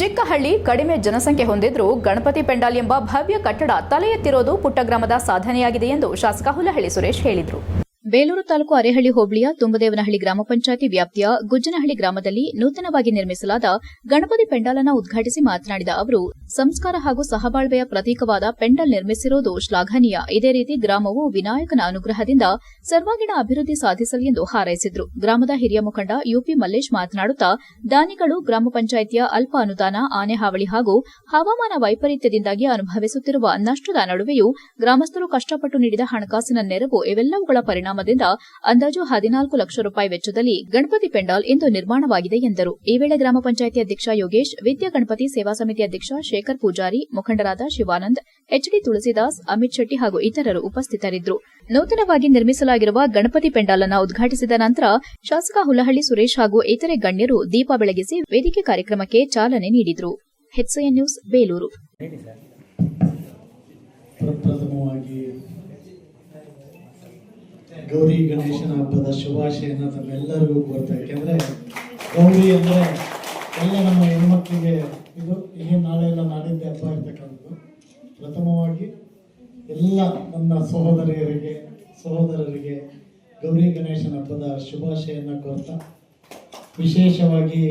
ಚಿಕ್ಕಹಳ್ಳಿ ಕಡಿಮೆ ಜನಸಂಖ್ಯೆ ಹೊಂದಿದ್ರೂ ಗಣಪತಿ ಪೆಂಡಾಲ್ ಎಂಬ ಭವ್ಯ ಕಟ್ಟಡ ತಲೆ ಎತ್ತಿರೋದು ಪುಟ್ಟಗ್ರಾಮದ ಸಾಧನೆಯಾಗಿದೆ ಎಂದು ಶಾಸಕ ಹುಲಹಳ್ಳಿ ಸುರೇಶ್ ಹೇಳಿದರು. ಬೇಲೂರು ತಾಲೂಕು ಅರೆಹಳ್ಳಿ ಹೋಬಳಿಯ ತುಂಬದೇವನಹಳ್ಳಿ ಗ್ರಾಮ ಪಂಚಾಯಿತಿ ವ್ಯಾಪ್ತಿಯ ಗುಜ್ಜನಹಳ್ಳಿ ಗ್ರಾಮದಲ್ಲಿ ನೂತನವಾಗಿ ನಿರ್ಮಿಸಲಾದ ಗಣಪತಿ ಪೆಂಡಾಲನ ಉದ್ಘಾಟಿಸಿ ಮಾತನಾಡಿದ ಅವರು, ಸಂಸ್ಕಾರ ಹಾಗೂ ಸಹಬಾಳ್ವೆಯ ಪ್ರತೀಕವಾದ ಪೆಂಡಲ್ ನಿರ್ಮಿಸಿರುವುದು ಶ್ಲಾಘನೀಯ. ಇದೇ ರೀತಿ ಗ್ರಾಮವು ವಿನಾಯಕನ ಅನುಗ್ರಹದಿಂದ ಸರ್ವಾಂಗೀಣ ಅಭಿವೃದ್ಧಿ ಸಾಧಿಸಲಿ ಎಂದು ಹಾರೈಸಿದರು. ಗ್ರಾಮದ ಹಿರಿಯ ಮುಖಂಡ ಯುಪಿ ಮಲ್ಲೇಶ್ ಮಾತನಾಡುತ್ತಾ, ದಾನಿಗಳು ಗ್ರಾಮ ಪಂಚಾಯಿತಿಯ ಅಲ್ಪ ಅನುದಾನ, ಆನೆ ಹಾವಳಿ ಹಾಗೂ ಹವಾಮಾನ ವೈಪರೀತ್ಯದಿಂದಾಗಿ ಅನುಭವಿಸುತ್ತಿರುವ ನಷ್ಟದ ನಡುವೆಯೂ ಗ್ರಾಮಸ್ಥರು ಕಷ್ಟಪಟ್ಟು ನೀಡಿದ ಹಣಕಾಸಿನ ನೆರವು ಇವೆಲ್ಲವುಗಳ ಪರಿಣಾಮದಿಂದ ಅಂದಾಜು ಹದಿನಾಲ್ಕು ಲಕ್ಷ ರೂಪಾಯಿ ವೆಚ್ಚದಲ್ಲಿ ಗಣಪತಿ ಪೆಂಡಾಲ್ ಇಂದು ನಿರ್ಮಾಣವಾಗಿದೆ ಎಂದರು. ಈ ವೇಳೆ ಗ್ರಾಮ ಪಂಚಾಯಿತಿ ಅಧ್ಯಕ್ಷ ಯೋಗೇಶ್, ವಿದ್ಯಾ ಗಣಪತಿ ಸೇವಾ ಸಮಿತಿ ಅಧ್ಯಕ್ಷ ಶೇಖರ್ ಪೂಜಾರಿ, ಮುಖಂಡರಾದ ಶಿವಾನಂದ್ ಎಚ್ಡಿ ತುಳಸಿದಾಸ್, ಅಮಿತ್ ಶೆಟ್ಟಿ ಹಾಗೂ ಇತರರು ಉಪಸ್ಥಿತರಿದ್ದರು. ನೂತನವಾಗಿ ನಿರ್ಮಿಸಲಾಗಿರುವ ಗಣಪತಿ ಪೆಂಡಾಲ್ ಅನ್ನು ಉದ್ಘಾಟಿಸಿದ ನಂತರ ಶಾಸಕ ಹುಲಹಳ್ಳಿ ಸುರೇಶ್ ಹಾಗೂ ಇತರೆ ಗಣ್ಯರು ದೀಪ ಬೆಳಗಿಸಿ ವೇದಿಕೆ ಕಾರ್ಯಕ್ರಮಕ್ಕೆ ಚಾಲನೆ ನೀಡಿದರು. ನ್ಯೂಸ್, ಬೇಲೂರು. ಗೌರಿ ಗಣೇಶನ ಹಬ್ಬದ ಶುಭಾಶಯನ ತಮ್ಮೆಲ್ಲರಿಗೂ ಕೋರ್ತಾ ಯಾಕೆಂದರೆ ಗೌರಿ ಅಂದ್ರೆ ಎಲ್ಲ ನಮ್ಮ ಹೆಣ್ಮಕ್ಳಿಗೆ ಇದು ಇಲ್ಲಿ ನಾಳೆ ಎಲ್ಲ ನಾಡಿದ್ದೆ ಹಬ್ಬ ಇರ್ತಕ್ಕಂಥದ್ದು. ಪ್ರಥಮವಾಗಿ ಎಲ್ಲ ನನ್ನ ಸಹೋದರಿಯರಿಗೆ, ಸಹೋದರರಿಗೆ ಗೌರಿ ಗಣೇಶನ ಹಬ್ಬದ ಶುಭಾಶಯನ ಕೋರ್ತಾ ವಿಶೇಷವಾಗಿ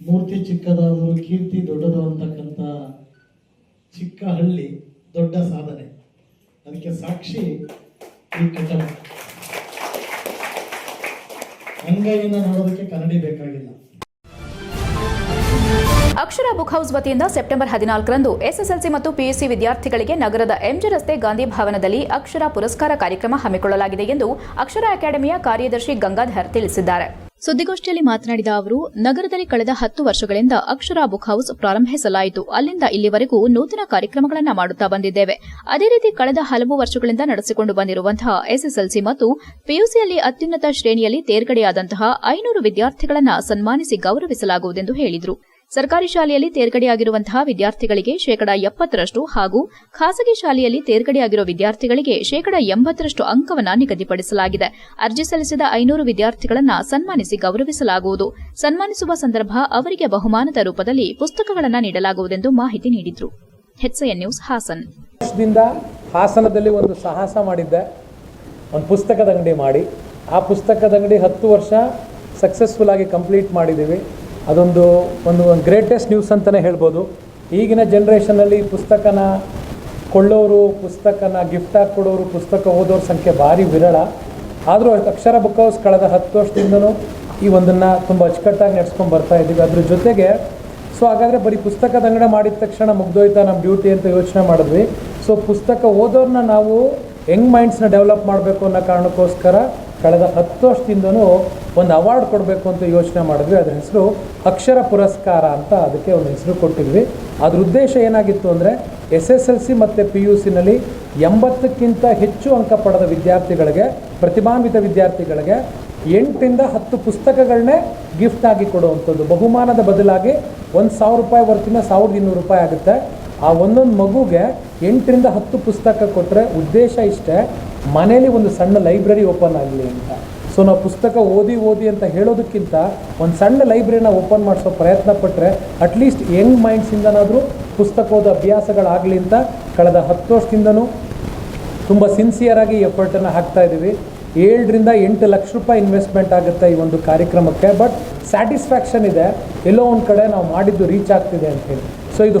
ಮೂರ್ತಿ ಚಿಕ್ಕದಾದರೂ ಕೀರ್ತಿ ದೊಡ್ಡದು ಅಂತಕ್ಕಂಥ ಚಿಕ್ಕ ಹಳ್ಳಿ ದೊಡ್ಡ ಸಾಧನೆ. ಅದಕ್ಕೆ ಸಾಕ್ಷಿ ನೋಡೋದಕ್ಕೆ ಕನ್ನಡಿ ಬೇಕಾಗಿಲ್ಲ. ಅಕ್ಷರ ಬುಕ್ ಹೌಸ್ ವತಿಯಿಂದ ಸೆಪ್ಟೆಂಬರ್ ಹದಿನಾಲ್ಕರಂದು ಎಸ್ಎಸ್ಎಲ್ಸಿ ಮತ್ತು ಪಿಯುಸಿ ವಿದ್ಯಾರ್ಥಿಗಳಿಗೆ ನಗರದ ಎಂಜಿ ರಸ್ತೆ ಗಾಂಧಿ ಭವನದಲ್ಲಿ ಅಕ್ಷರ ಪುರಸ್ಕಾರ ಕಾರ್ಯಕ್ರಮ ಹಮ್ಮಿಕೊಳ್ಳಲಾಗಿದೆ ಎಂದು ಅಕ್ಷರ ಅಕಾಡೆಮಿಯ ಕಾರ್ಯದರ್ಶಿ ಗಂಗಾಧರ್ ತಿಳಿಸಿದ್ದಾರೆ. ಸುದ್ದಿಗೋಷ್ಠಿಯಲ್ಲಿ ಮಾತನಾಡಿದ ಅವರು, ನಗರದಲ್ಲಿ ಕಳೆದ ಹತ್ತು ವರ್ಷಗಳಿಂದ ಅಕ್ಷರ ಬುಕ್ ಹೌಸ್ ಪ್ರಾರಂಭಿಸಲಾಯಿತು. ಅಲ್ಲಿಂದ ಇಲ್ಲಿವರೆಗೂ ನೂತನ ಕಾರ್ಯಕ್ರಮಗಳನ್ನು ಮಾಡುತ್ತಾ ಬಂದಿದ್ದೇವೆ. ಅದೇ ರೀತಿ ಕಳೆದ ಹಲವು ವರ್ಷಗಳಿಂದ ನಡೆಸಿಕೊಂಡು ಬಂದಿರುವಂತಹ ಎಸ್ಎಸ್ಎಲ್ಸಿ ಮತ್ತು ಪಿಯುಸಿಯಲ್ಲಿ ಅತ್ಯುನ್ನತ ಶ್ರೇಣಿಯಲ್ಲಿ ತೇರ್ಗಡೆಯಾದಂತಹ ಐನೂರು ವಿದ್ಯಾರ್ಥಿಗಳನ್ನು ಸನ್ಮಾನಿಸಿ ಗೌರವಿಸಲಾಗುವುದೆಂದು ಹೇಳಿದರು. ಸರ್ಕಾರಿ ಶಾಲೆಯಲ್ಲಿ ತೇರ್ಗಡೆಯಾಗಿರುವಂತಹ ವಿದ್ಯಾರ್ಥಿಗಳಿಗೆ ಶೇಕಡಾ ಎಪ್ಪತ್ತರಷ್ಟು ಹಾಗೂ ಖಾಸಗಿ ಶಾಲೆಯಲ್ಲಿ ತೇರ್ಗಡೆಯಾಗಿರುವ ವಿದ್ಯಾರ್ಥಿಗಳಿಗೆ ಶೇಕಡಾ ಎಂಬತ್ತರಷ್ಟು ಅಂಕವನ್ನು ನಿಗದಿಪಡಿಸಲಾಗಿದೆ. ಅರ್ಜಿ ಸಲ್ಲಿಸಿದ ಐನೂರು ವಿದ್ಯಾರ್ಥಿಗಳನ್ನು ಸನ್ಮಾನಿಸಿ ಗೌರವಿಸಲಾಗುವುದು. ಸನ್ಮಾನಿಸುವ ಸಂದರ್ಭ ಅವರಿಗೆ ಬಹುಮಾನದ ರೂಪದಲ್ಲಿ ಪುಸ್ತಕಗಳನ್ನು ನೀಡಲಾಗುವುದೆಂದು ಮಾಹಿತಿ ನೀಡಿದರು. ನ್ಯೂಸ್ ಹಾಸನ್. ಹಾಸನದಲ್ಲಿ ಒಂದು ಸಾಹಸ ಮಾಡಿದ್ದೆ. ಒಂದು ಪುಸ್ತಕದ ಅಂಗಡಿ ಮಾಡಿ. ಆ ಪುಸ್ತಕದ ಅಂಗಡಿ ಹತ್ತು ವರ್ಷ ಸಕ್ಸಸ್ಫುಲ್ ಆಗಿ ಕಂಪ್ಲೀಟ್ ಮಾಡಿದ್ದೀವಿ. ಅದೊಂದು ಒಂದು ಗ್ರೇಟೆಸ್ಟ್ ನ್ಯೂಸ್ ಅಂತಲೇ ಹೇಳ್ಬೋದು. ಈಗಿನ ಜನ್ರೇಷನಲ್ಲಿ ಪುಸ್ತಕನ ಕೊಳ್ಳೋರು, ಪುಸ್ತಕನ ಗಿಫ್ಟ್ ಕೊಡೋರು ಪುಸ್ತಕ ಓದೋರ ಸಂಖ್ಯೆ ಭಾರಿ ವಿರಳ. ಆದರೂ ಅಕ್ಷರ ಬುಕ್ ಹೌಸ್ ಕಳೆದ ಹತ್ತು ವರ್ಷದಿಂದನೂ ಈ ಒಂದನ್ನು ತುಂಬ ಅಚ್ಚುಕಟ್ಟಾಗಿ ನಡೆಸ್ಕೊಂಡು ಬರ್ತಾ ಇದ್ದೀವಿ ಅದ್ರ ಜೊತೆಗೆ ಸೊ ಹಾಗಾದರೆ ಬರೀ ಪುಸ್ತಕದ ಅಂಗಡಿ ಮಾಡಿದ ತಕ್ಷಣ ಮುಗ್ದೋಯ್ತಾ ನಮ್ಮ ಡ್ಯೂಟಿ ಅಂತ ಯೋಚನೆ ಮಾಡಿದ್ವಿ. ಸೊ ಪುಸ್ತಕ ಓದೋರನ್ನ ನಾವು ಯಂಗ್ ಮೈಂಡ್ಸ್ನ ಡೆವಲಪ್ ಮಾಡಬೇಕು ಅನ್ನೋ ಕಾರಣಕ್ಕೋಸ್ಕರ ಕಳೆದ ಹತ್ತು ವರ್ಷದಿಂದನೂ ಒಂದು ಅವಾರ್ಡ್ ಕೊಡಬೇಕು ಅಂತ ಯೋಚನೆ ಮಾಡಿದ್ವಿ. ಅದ್ರ ಹೆಸರು ಅಕ್ಷರ ಪುರಸ್ಕಾರ ಅಂತ ಅದಕ್ಕೆ ಒಂದು ಹೆಸರು ಕೊಟ್ಟಿದ್ವಿ. ಅದ್ರ ಉದ್ದೇಶ ಏನಾಗಿತ್ತು ಅಂದರೆ ಎಸ್ ಎಸ್ ಎಲ್ ಸಿ ಮತ್ತು ಪಿ ಯು ಸಿನಲ್ಲಿ ಎಂಬತ್ತಕ್ಕಿಂತ ಹೆಚ್ಚು ಅಂಕ ಪಡೆದ ವಿದ್ಯಾರ್ಥಿಗಳಿಗೆ, ಪ್ರತಿಭಾನ್ವಿತ ವಿದ್ಯಾರ್ಥಿಗಳಿಗೆ ಎಂಟರಿಂದ ಹತ್ತು ಪುಸ್ತಕಗಳನ್ನೇ ಗಿಫ್ಟ್ ಆಗಿ ಕೊಡುವಂಥದ್ದು. ಬಹುಮಾನದ ಬದಲಾಗಿ ಒಂದು ಸಾವಿರ ರೂಪಾಯಿ ವರ್ತಿನ ಸಾವಿರದ ಇನ್ನೂರು ರೂಪಾಯಿ ಆಗುತ್ತೆ. ಆ ಒಂದೊಂದು ಮಗುಗೆ ಎಂಟರಿಂದ ಹತ್ತು ಪುಸ್ತಕ ಕೊಟ್ಟರೆ ಉದ್ದೇಶ ಇಷ್ಟೇ ಮನೇಲಿ ಒಂದು ಸಣ್ಣ ಲೈಬ್ರರಿ ಓಪನ್ ಆಗಲಿ ಅಂತ. ಸೊ ನಾವು ಪುಸ್ತಕ ಓದಿ ಓದಿ ಅಂತ ಹೇಳೋದಕ್ಕಿಂತ ಒಂದು ಸಣ್ಣ ಲೈಬ್ರರಿನ ಓಪನ್ ಮಾಡಿಸೋ ಪ್ರಯತ್ನ ಪಟ್ಟರೆ ಅಟ್ಲೀಸ್ಟ್ ಯಂಗ್ ಮೈಂಡ್ಸಿಂದನಾದರೂ ಪುಸ್ತಕ ಓದೋ ಅಭ್ಯಾಸಗಳಾಗಲಿ ಅಂತ ಕಳೆದ ಹತ್ತು ವರ್ಷದಿಂದನೂ ತುಂಬ ಸಿನ್ಸಿಯರಾಗಿ ಎಫರ್ಟನ್ನು ಹಾಕ್ತಾ ಇದ್ದೀವಿ ಏಳರಿಂದ ಎಂಟು ಲಕ್ಷ ರೂಪಾಯಿ ಇನ್ವೆಸ್ಟ್ಮೆಂಟ್ ಆಗುತ್ತೆ ಈ ಒಂದು ಕಾರ್ಯಕ್ರಮಕ್ಕೆ ಬಟ್ ಸ್ಯಾಟಿಸ್ಫ್ಯಾಕ್ಷನ್ ಇದೆ. ಎಲ್ಲೋ ಒಂದು ಕಡೆ ನಾವು ಮಾಡಿದ್ದು ರೀಚ್ ಆಗ್ತಿದೆ ಅಂತ ಹೇಳಿ. ಸೊ ಇದು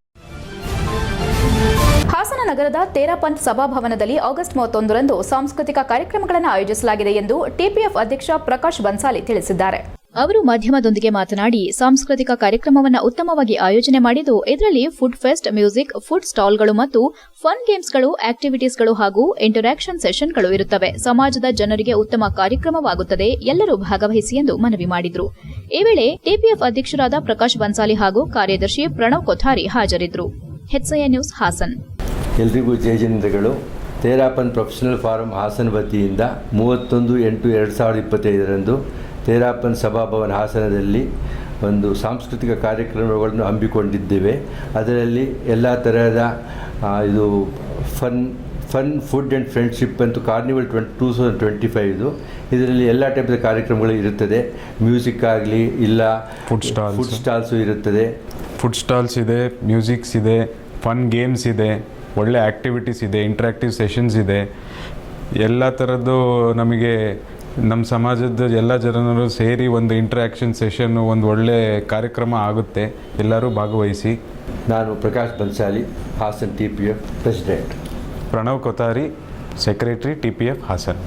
ಹಾಸನ ನಗರದ ತೇರಾಪಂತ್ ಸಭಾಭವನದಲ್ಲಿ ಆಗಸ್ಟ್ ಮೂವತ್ತೊಂದರಂದು ಸಾಂಸ್ಕೃತಿಕ ಕಾರ್ಯಕ್ರಮಗಳನ್ನು ಆಯೋಜಿಸಲಾಗಿದೆ ಎಂದು ಟಿಪಿಎಫ್ ಅಧ್ಯಕ್ಷ ಪ್ರಕಾಶ್ ಬನ್ಸಾಲಿ ತಿಳಿಸಿದ್ದಾರೆ. ಅವರು ಮಾಧ್ಯಮದೊಂದಿಗೆ ಮಾತನಾಡಿ, ಸಾಂಸ್ಕೃತಿಕ ಕಾರ್ಯಕ್ರಮವನ್ನು ಉತ್ತಮವಾಗಿ ಆಯೋಜನೆ ಮಾಡಿದ್ದು, ಇದರಲ್ಲಿ ಫುಡ್ ಫೆಸ್ಟ್ ಮ್ಯೂಸಿಕ್ ಫುಡ್ ಸ್ಟಾಲ್ಗಳು ಮತ್ತು ಫನ್ ಗೇಮ್ಸ್ಗಳು ಆಕ್ಟಿವಿಟೀಸ್ಗಳು ಹಾಗೂ ಇಂಟರಾಕ್ಷನ್ ಸೆಷನ್ಗಳು ಇರುತ್ತವೆ. ಸಮಾಜದ ಜನರಿಗೆ ಉತ್ತಮ ಕಾರ್ಯಕ್ರಮವಾಗುತ್ತದೆ. ಎಲ್ಲರೂ ಭಾಗವಹಿಸಿ ಎಂದು ಮನವಿ ಮಾಡಿದರು. ಈ ವೇಳೆ ಟಿಪಿಎಫ್ ಅಧ್ಯಕ್ಷರಾದ ಪ್ರಕಾಶ್ ಬನ್ಸಾಲಿ ಹಾಗೂ ಕಾರ್ಯದರ್ಶಿ ಪ್ರಣವ್ ಕೊಥಾರಿ ಹಾಜರಿದ್ದರು. ನ್ಯೂಸ್ ಹಾಸನ್. ಎಲ್ರಿಗೂ ಜಯಜನಂದಗಳು ತೇರಾಪನ್ ಪ್ರೊಫೆಷನಲ್ ಫಾರಂ ಹಾಸನ ವತಿಯಿಂದ ಮೂವತ್ತೊಂದು ಎಂಟು ಎರಡು ಸಾವಿರದ ಇಪ್ಪತ್ತೈದರಂದು ತೇರಾಪನ್ ಸಭಾಭವನ ಹಾಸನದಲ್ಲಿ ಒಂದು ಸಾಂಸ್ಕೃತಿಕ ಕಾರ್ಯಕ್ರಮಗಳನ್ನು ಹಮ್ಮಿಕೊಂಡಿದ್ದೇವೆ. ಅದರಲ್ಲಿ ಎಲ್ಲ ತರಹದ ಇದು fun fun food and friendship ಅಂತ carnival twenty two thousand twenty ಫೈವ್ದು. ಇದರಲ್ಲಿ ಎಲ್ಲ ಟೈಪ್ದ ಕಾರ್ಯಕ್ರಮಗಳು ಇರುತ್ತದೆ. ಮ್ಯೂಸಿಕ್ ಆಗಲಿ ಇಲ್ಲ ಫುಡ್ ಸ್ಟಾಲ್ ಫುಡ್ ಸ್ಟಾಲ್ಸು ಇರುತ್ತದೆ. ಫುಡ್ ಸ್ಟಾಲ್ಸ್ ಇದೆ ಮ್ಯೂಸಿಕ್ಸ್ ಇದೆ ಫನ್ ಗೇಮ್ಸ್ ಇದೆ. ಒಳ್ಳೆ ಆ್ಯಕ್ಟಿವಿಟೀಸ್ ಇದೆ ಇಂಟ್ರಾಕ್ಟಿವ್ ಸೆಷನ್ಸ್ ಇದೆ. ಎಲ್ಲ ಥರದ್ದು ನಮಗೆ ನಮ್ಮ ಸಮಾಜದ ಎಲ್ಲ ಜನರು ಸೇರಿ ಒಂದು ಇಂಟ್ರಾಕ್ಷನ್ ಸೆಷನ್ನು ಒಂದು ಒಳ್ಳೆ ಕಾರ್ಯಕ್ರಮ ಆಗುತ್ತೆ. ಎಲ್ಲರೂ ಭಾಗವಹಿಸಿ. ನಾನು Prakash Bansali Hassan T P F president. Pranav Kothari secretary T P F Hassan.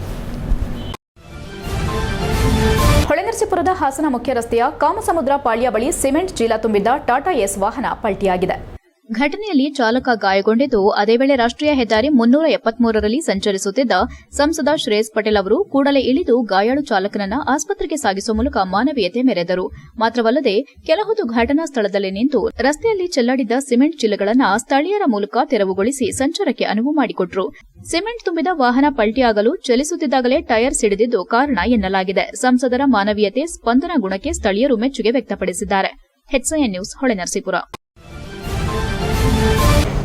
ಹೊಳೆನರಸೀಪುರದ Hassan ಮುಖ್ಯ ರಸ್ತೆಯ ಕಾಮಸಮುದ್ರ ಪಾಳ್ಯ ಬಳಿ ಸಿಮೆಂಟ್ ಚೀಲ ತುಂಬಿದ್ದ ಟಾಟಾ ಎಸ್ ವಾಹನ ಪಲ್ಟಿಯಾಗಿದೆ. ಘಟನೆಯಲ್ಲಿ ಚಾಲಕ ಗಾಯಗೊಂಡಿದ್ದು, ಅದೇ ವೇಳೆ ರಾಷ್ಟ್ರೀಯ ಹೆದ್ದಾರಿ ಮುನ್ನೂರ ಎಪ್ಪತ್ಮೂರರಲ್ಲಿ ಸಂಚರಿಸುತ್ತಿದ್ದ ಸಂಸದ ಶ್ರೇಯಸ್ ಪಟೇಲ್ ಅವರು ಕೂಡಲೇ ಇಳಿದು ಗಾಯಾಳು ಚಾಲಕನನ್ನ ಆಸ್ಪತ್ರೆಗೆ ಸಾಗಿಸುವ ಮೂಲಕ ಮಾನವೀಯತೆ ಮೆರೆದರು. ಮಾತ್ರವಲ್ಲದೆ, ಕೆಲಹೊತ್ತು ಘಟನಾ ಸ್ಥಳದಲ್ಲಿ ನಿಂತು ರಸ್ತೆಯಲ್ಲಿ ಚೆಲ್ಲಾಡಿದ್ದ ಸಿಮೆಂಟ್ ಚೀಲಗಳನ್ನು ಸ್ಥಳೀಯರ ಮೂಲಕ ತೆರವುಗೊಳಿಸಿ ಸಂಚಾರಕ್ಕೆ ಅನುವು ಮಾಡಿಕೊಟ್ರು. ಸಿಮೆಂಟ್ ತುಂಬಿದ ವಾಹನ ಪಲ್ಟಿಯಾಗಲು ಚಲಿಸುತ್ತಿದ್ದಾಗಲೇ ಟೈರ್ ಸಿಡಿದಿದ್ದು ಕಾರಣ ಎನ್ನಲಾಗಿದೆ. ಸಂಸದರ ಮಾನವೀಯತೆ, ಸ್ಪಂದನ ಗುಣಕ್ಕೆ ಸ್ಥಳೀಯರು ಮೆಚ್ಚುಗೆ ವ್ಯಕ್ತಪಡಿಸಿದ್ದಾರೆ. ನ್ಯೂಸ್ ಹೊಳೆನರಸೀಪುರ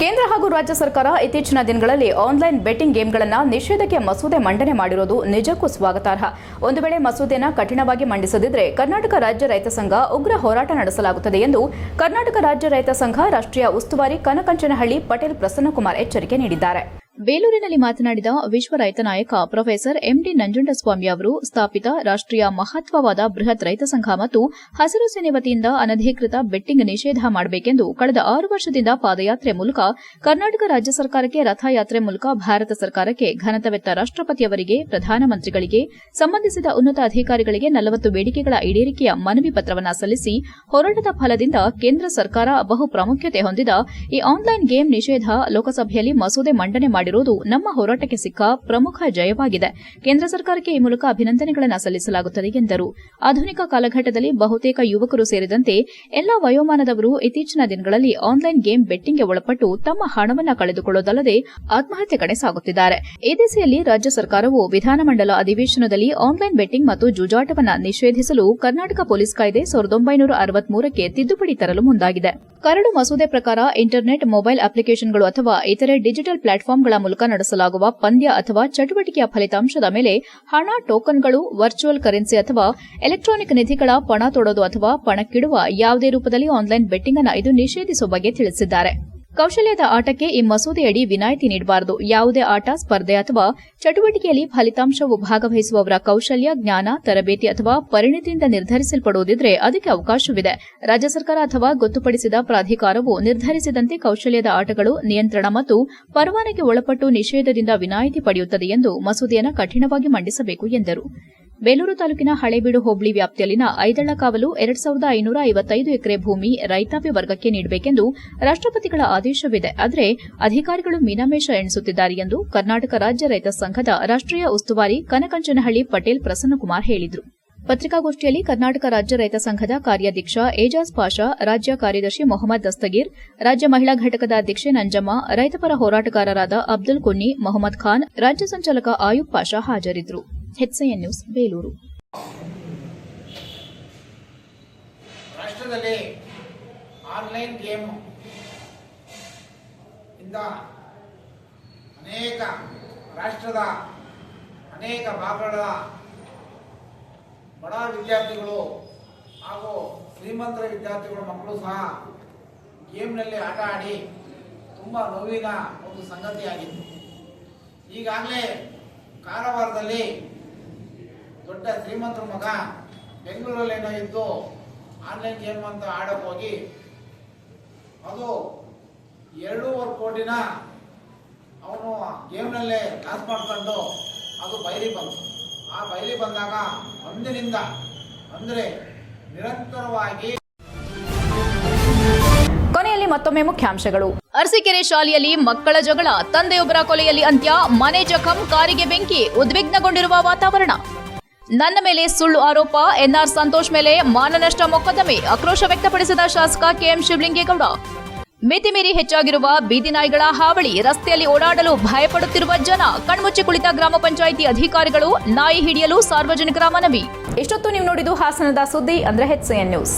ಕೇಂದ್ರ ಹಾಗೂ ರಾಜ್ಯ ಸರ್ಕಾರ ಇತ್ತೀಚಿನ ದಿನಗಳಲ್ಲಿ ಆನ್ಲೈನ್ ಬೆಟ್ಟಿಂಗ್ ಗೇಮ್ಗಳನ್ನು ನಿಷೇಧಕ್ಕೆ ಮಸೂದೆ ಮಂಡನೆ ಮಾಡಿರೋದು ನಿಜಕ್ಕೂ ಸ್ವಾಗತಾರ್ಹ. ಒಂದು ವೇಳೆ ಮಸೂದೆನ ಕಠಿಣವಾಗಿ ಮಂಡಿಸದಿದ್ದರೆ ಕರ್ನಾಟಕ ರಾಜ್ಯ ರೈತ ಸಂಘ ಉಗ್ರ ಹೋರಾಟ ನಡೆಸಲಾಗುತ್ತದೆ ಎಂದು ಕರ್ನಾಟಕ ರಾಜ್ಯ ರೈತ ಸಂಘ ರಾಷ್ಟ್ರೀಯ ಉಸ್ತುವಾರಿ ಕನಕಂಚನಹಳ್ಳಿ ಪಟೇಲ್ ಪ್ರಸನ್ನಕುಮಾರ್ ಎಚ್ಚರಿಕೆ ನೀಡಿದ್ದಾರೆ. ಬೇಲೂರಿನಲ್ಲಿ ಮಾತನಾಡಿದ ವಿಶ್ವ ರೈತ ನಾಯಕ ಪ್ರೊಫೆಸರ್ ಎಂಡಿ ನಂಜುಂಡಸ್ವಾಮಿ ಅವರು, ಸ್ಥಾಪಿತ ರಾಷ್ಟ್ರೀಯ ಮಹತ್ವವಾದ ಬೃಹತ್ ರೈತ ಸಂಘ ಮತ್ತು ಹಸಿರು ಸೇನೆ ವತಿಯಿಂದ ಅನಧಿಕೃತ ಬೆಟ್ಟಿಂಗ್ ನಿಷೇಧ ಮಾಡಬೇಕೆಂದು ಕಳೆದ ಆರು ವರ್ಷದಿಂದ ಪಾದಯಾತ್ರೆ ಮೂಲಕ ಕರ್ನಾಟಕ ರಾಜ್ಯ ಸರ್ಕಾರಕ್ಕೆ ರಥಯಾತ್ರೆ ಮೂಲಕ ಭಾರತ ಸರ್ಕಾರಕ್ಕೆ ಘನತವೆತ್ತ ರಾಷ್ಟಪತಿಯವರಿಗೆ ಪ್ರಧಾನಮಂತ್ರಿಗಳಿಗೆ, ಸಂಬಂಧಿಸಿದ ಉನ್ನತ ಅಧಿಕಾರಿಗಳಿಗೆ ನಲವತ್ತು ಬೇಡಿಕೆಗಳ ಈಡೇರಿಕೆಯ ಮನವಿ ಪತ್ರವನ್ನು ಸಲ್ಲಿಸಿ ಹೋರಾಟದ ಫಲದಿಂದ ಕೇಂದ್ರ ಸರ್ಕಾರ ಬಹು ಪ್ರಾಮುಖ್ಯತೆ ಹೊಂದಿದ ಈ ಆನ್ಲೈನ್ ಗೇಮ್ ನಿಷೇಧ ಲೋಕಸಭೆಯಲ್ಲಿ ಮಸೂದೆ ಮಂಡನೆ ಮಾಡಿರುವುದು ನಮ್ಮ ಹೋರಾಟಕ್ಕೆ ಸಿಕ್ಕ ಪ್ರಮುಖ ಜಯವಾಗಿದೆ. ಕೇಂದ್ರ ಸರ್ಕಾರಕ್ಕೆ ಈ ಮೂಲಕ ಅಭಿನಂದನೆಗಳನ್ನು ಸಲ್ಲಿಸಲಾಗುತ್ತದೆ ಎಂದರು. ಆಧುನಿಕ ಕಾಲಘಟ್ಟದಲ್ಲಿ ಬಹುತೇಕ ಯುವಕರು ಸೇರಿದಂತೆ ಎಲ್ಲಾ ವಯೋಮಾನದವರು ಇತ್ತೀಚಿನ ದಿನಗಳಲ್ಲಿ ಆನ್ಲೈನ್ ಗೇಮ್ ಬೆಟ್ಟಿಂಗ್ಗೆ ಒಳಪಟ್ಟು ತಮ್ಮ ಹಣವನ್ನು ಕಳೆದುಕೊಳ್ಳುವುದಲ್ಲದೆ ಆತ್ಮಹತ್ಯೆ ಕಡೆ ಸಾಗುತ್ತಿದ್ದಾರೆ. ಈ ದಿಸೆಯಲ್ಲಿ ರಾಜ್ಯ ಸರ್ಕಾರವು ವಿಧಾನಮಂಡಲ ಅಧಿವೇಶನದಲ್ಲಿ ಆನ್ಲೈನ್ ಬೆಟ್ಟಿಂಗ್ ಮತ್ತು ಜೂಜಾಟವನ್ನು ನಿಷೇಧಿಸಲು ಕರ್ನಾಟಕ ಪೊಲೀಸ್ ಕಾಯ್ದೆ ಸಾವಿರದ ಒಂಬೈನೂರ ಅರವತ್ಮೂರಕ್ಕೆ ತಿದ್ದುಪಡಿ ತರಲು ಮುಂದಾಗಿದೆ. ಕರಡು ಮಸೂದೆ ಪ್ರಕಾರ ಇಂಟರ್ನೆಟ್, ಮೊಬೈಲ್ ಅಪ್ಲಿಕೇಶನ್ಗಳು ಅಥವಾ ಇತರೆ ಡಿಜಿಟಲ್ ಪ್ಲಾಟ್ಫಾರ್ಮ್ಗಳ ಮೂಲಕ ನಡೆಸಲಾಗುವ ಪಂದ್ಯ ಅಥವಾ ಚಟುವಟಿಕೆಯ ಫಲಿತಾಂಶದ ಮೇಲೆ ಹಣ, ಟೋಕನ್ಗಳು, ವರ್ಚುವಲ್ ಕರೆನ್ಸಿ ಅಥವಾ ಎಲೆಕ್ಟ್ರಾನಿಕ್ ನಿಧಿಗಳ ಪಣ ತೊಡೋದು ಅಥವಾ ಪಣಕ್ಕಿಡುವ ಯಾವುದೇ ರೂಪದಲ್ಲಿ ಆನ್ಲೈನ್ ಬೆಟ್ಟಿಂಗ್ ಅನ್ನು ಇದು ನಿಷೇಧಿಸುವ ಬಗ್ಗೆ ತಿಳಿಸಿದ್ದಾರೆ. ಕೌಶಲ್ಯದ ಆಟಕ್ಕೆ ಈ ಮಸೂದೆಯಡಿ ವಿನಾಯಿತಿ ನೀಡಬಾರದು. ಯಾವುದೇ ಆಟ, ಸ್ಪರ್ಧೆ ಅಥವಾ ಚಟುವಟಿಕೆಯಲ್ಲಿ ಫಲಿತಾಂಶವು ಭಾಗವಹಿಸುವವರ ಕೌಶಲ್ಯ, ಜ್ಞಾನ, ತರಬೇತಿ ಅಥವಾ ಪರಿಣಿತಿಯಿಂದ ನಿರ್ಧರಿಸಲ್ಪಡುವುದಿದ್ರೆ ಅದಕ್ಕೆ ಅವಕಾಶವಿದೆ. ರಾಜ್ಯ ಸರ್ಕಾರ ಅಥವಾ ಗೊತ್ತುಪಡಿಸಿದ ಪ್ರಾಧಿಕಾರವು ನಿರ್ಧರಿಸಿದಂತೆ ಕೌಶಲ್ಯದ ಆಟಗಳು ನಿಯಂತ್ರಣ ಮತ್ತು ಪರವಾನಗಿ ಒಳಪಟ್ಟು ನಿಷೇಧದಿಂದ ವಿನಾಯಿತಿ ಪಡೆಯುತ್ತದೆ ಎಂದು ಮಸೂದೆಯನ್ನು ಕಠಿಣವಾಗಿ ಮಂಡಿಸಬೇಕು ಎಂದರು. ಬೇಲೂರು ತಾಲೂಕಿನ ಹಳೇಬೀಡು ಹೋಬಳಿ ವ್ಯಾಪ್ತಿಯಲ್ಲಿನ ಐದಳ್ಳ ಕಾವಲು ಎರಡ್ ಸಾವಿರದ ಐನೂರ ಐವತ್ತೈದು ಎಕರೆ ಭೂಮಿ ರೈತಾಪಿ ವರ್ಗಕ್ಕೆ ನೀಡಬೇಕೆಂದು ರಾಷ್ಟ್ರಪತಿಗಳ ಆದೇಶವಿದೆ. ಆದರೆ ಅಧಿಕಾರಿಗಳು ಮೀನಾಮೇಷ ಎಣಿಸುತ್ತಿದ್ದಾರೆ ಎಂದು ಕರ್ನಾಟಕ ರಾಜ್ಯ ರೈತ ಸಂಘದ ರಾಷ್ಟ್ರೀಯ ಉಸ್ತುವಾರಿ ಕನಕಂಚನಹಳ್ಳಿ ಪಟೇಲ್ ಪ್ರಸನ್ನಕುಮಾರ್ ಹೇಳಿದರು. ಪತ್ರಿಕಾಗೋಷ್ಠಿಯಲ್ಲಿ ಕರ್ನಾಟಕ ರಾಜ್ಯ ರೈತ ಸಂಘದ ಕಾರ್ಯಾಧ್ಯಕ್ಷ ಏಜಾಜ್ ಪಾಷಾ, ರಾಜ್ಯ ಕಾರ್ಯದರ್ಶಿ ಮೊಹಮ್ಮದ್ ದಸ್ತಗೀರ್, ರಾಜ್ಯ ಮಹಿಳಾ ಘಟಕದ ಅಧ್ಯಕ್ಷೆ ನಂಜಮ್ಮ ರೈತಪರ ಹೋರಾಟಗಾರರಾದ ಅಬ್ದುಲ್ ಕುನ್ನಿ, ಮೊಹಮ್ಮದ್ ಖಾನ್, ರಾಜ್ಯ ಸಂಚಾಲಕ ಆಯುಬ್ ಪಾಷಾ ಹಾಜರಿದ್ದರು ಹೆಚ್ಐಎನ್ ನ್ಯೂಸ್ ಬೇಲೂರು ರಾಷ್ಟ್ರದಲ್ಲಿ ಆನ್ಲೈನ್ ಗೇಮ್ ಇಂದ ಅನೇಕ ರಾಷ್ಟ್ರದ ಅನೇಕ ಭಾಗಗಳ ಬಡ ವಿದ್ಯಾರ್ಥಿಗಳು ಹಾಗೂ ಶ್ರೀಮಂತರ ವಿದ್ಯಾರ್ಥಿಗಳ ಮಕ್ಕಳು ಸಹ ಗೇಮ್ನಲ್ಲಿ ಆಟ ಆಡಿ ತುಂಬ ನೋವಿನ ಒಂದು ಸಂಗತಿಯಾಗಿತ್ತು. ಈಗಾಗಲೇ ಕಾರವಾರದಲ್ಲಿ ದೊಡ್ಡ ಶ್ರೀಮಂತರ ಮಗ ಬೆಂಗಳೂರಲ್ಲೇನೋ ಇದ್ದು ಆನ್ಲೈನ್ ಗೇಮ್ ಅಂತ ಆಡಕ್ಕೆ ಹೋಗಿ ಅದು ಎರಡೂವರೆ ಕೋಟಿನ ಅವನು ಗೇಮ್ನಲ್ಲೇ ಲಾಸ್ ಮಾಡ್ಕೊಂಡು ಅದು ಬಯಲಿ ಬಂತು. ಆ ಬಯಲಿ ಬಂದಾಗ ಅಂದಿನಿಂದ ಅಂದರೆ ನಿರಂತರವಾಗಿ ಕೊನೆಯಲ್ಲಿ ಮತ್ತೊಮ್ಮೆ ಮುಖ್ಯಾಂಶಗಳು. ಅರಸಿಕೆರೆ ಶಾಲೆಯಲ್ಲಿ ಮಕ್ಕಳ ಜಗಳ, ತಂದೆಯೊಬ್ಬರ ಕೊಲೆಯಲ್ಲಿ ಅಂತ್ಯ, ಮನೆ ಜಖಂ, ಕಾರಿಗೆ ಬೆಂಕಿ, ಉದ್ವಿಗ್ನಗೊಂಡಿರುವ ವಾತಾವರಣ. ನನ್ನ ಮೇಲೆ ಸುಳ್ಳು ಆರೋಪ, ಎನ್ಆರ್ ಸಂತೋಷ್ ಮೇಲೆ ಮಾನನಷ್ಟ ಮೊಕದ್ದಮೆ, ಆಕ್ರೋಶ ವ್ಯಕ್ತಪಡಿಸಿದ ಶಾಸಕ ಕೆಎಂ ಶಿವಲಿಂಗೇಗೌಡ. ಮಿತಿ ಮೀರಿ ಹೆಚ್ಚಾಗಿರುವ ಬೀದಿ ನಾಯಿಗಳ ಹಾವಳಿ, ರಸ್ತೆಯಲ್ಲಿ ಓಡಾಡಲು ಭಯಪಡುತ್ತಿರುವ ಜನ, ಕಣ್ಮುಚ್ಚಿ ಕುಳಿತ ಗ್ರಾಮ ಪಂಚಾಯಿತಿ ಅಧಿಕಾರಿಗಳು, ನಾಯಿ ಹಿಡಿಯಲು ಸಾರ್ವಜನಿಕರ ಮನವಿ. ಇಷ್ಟೊತ್ತು ನೀವು ನೋಡಿದ್ದು ಹಾಸನದ ಸುದ್ದಿ, ಅಂದ್ರೆ ಹೆಚ್ ನ್ಯೂಸ್.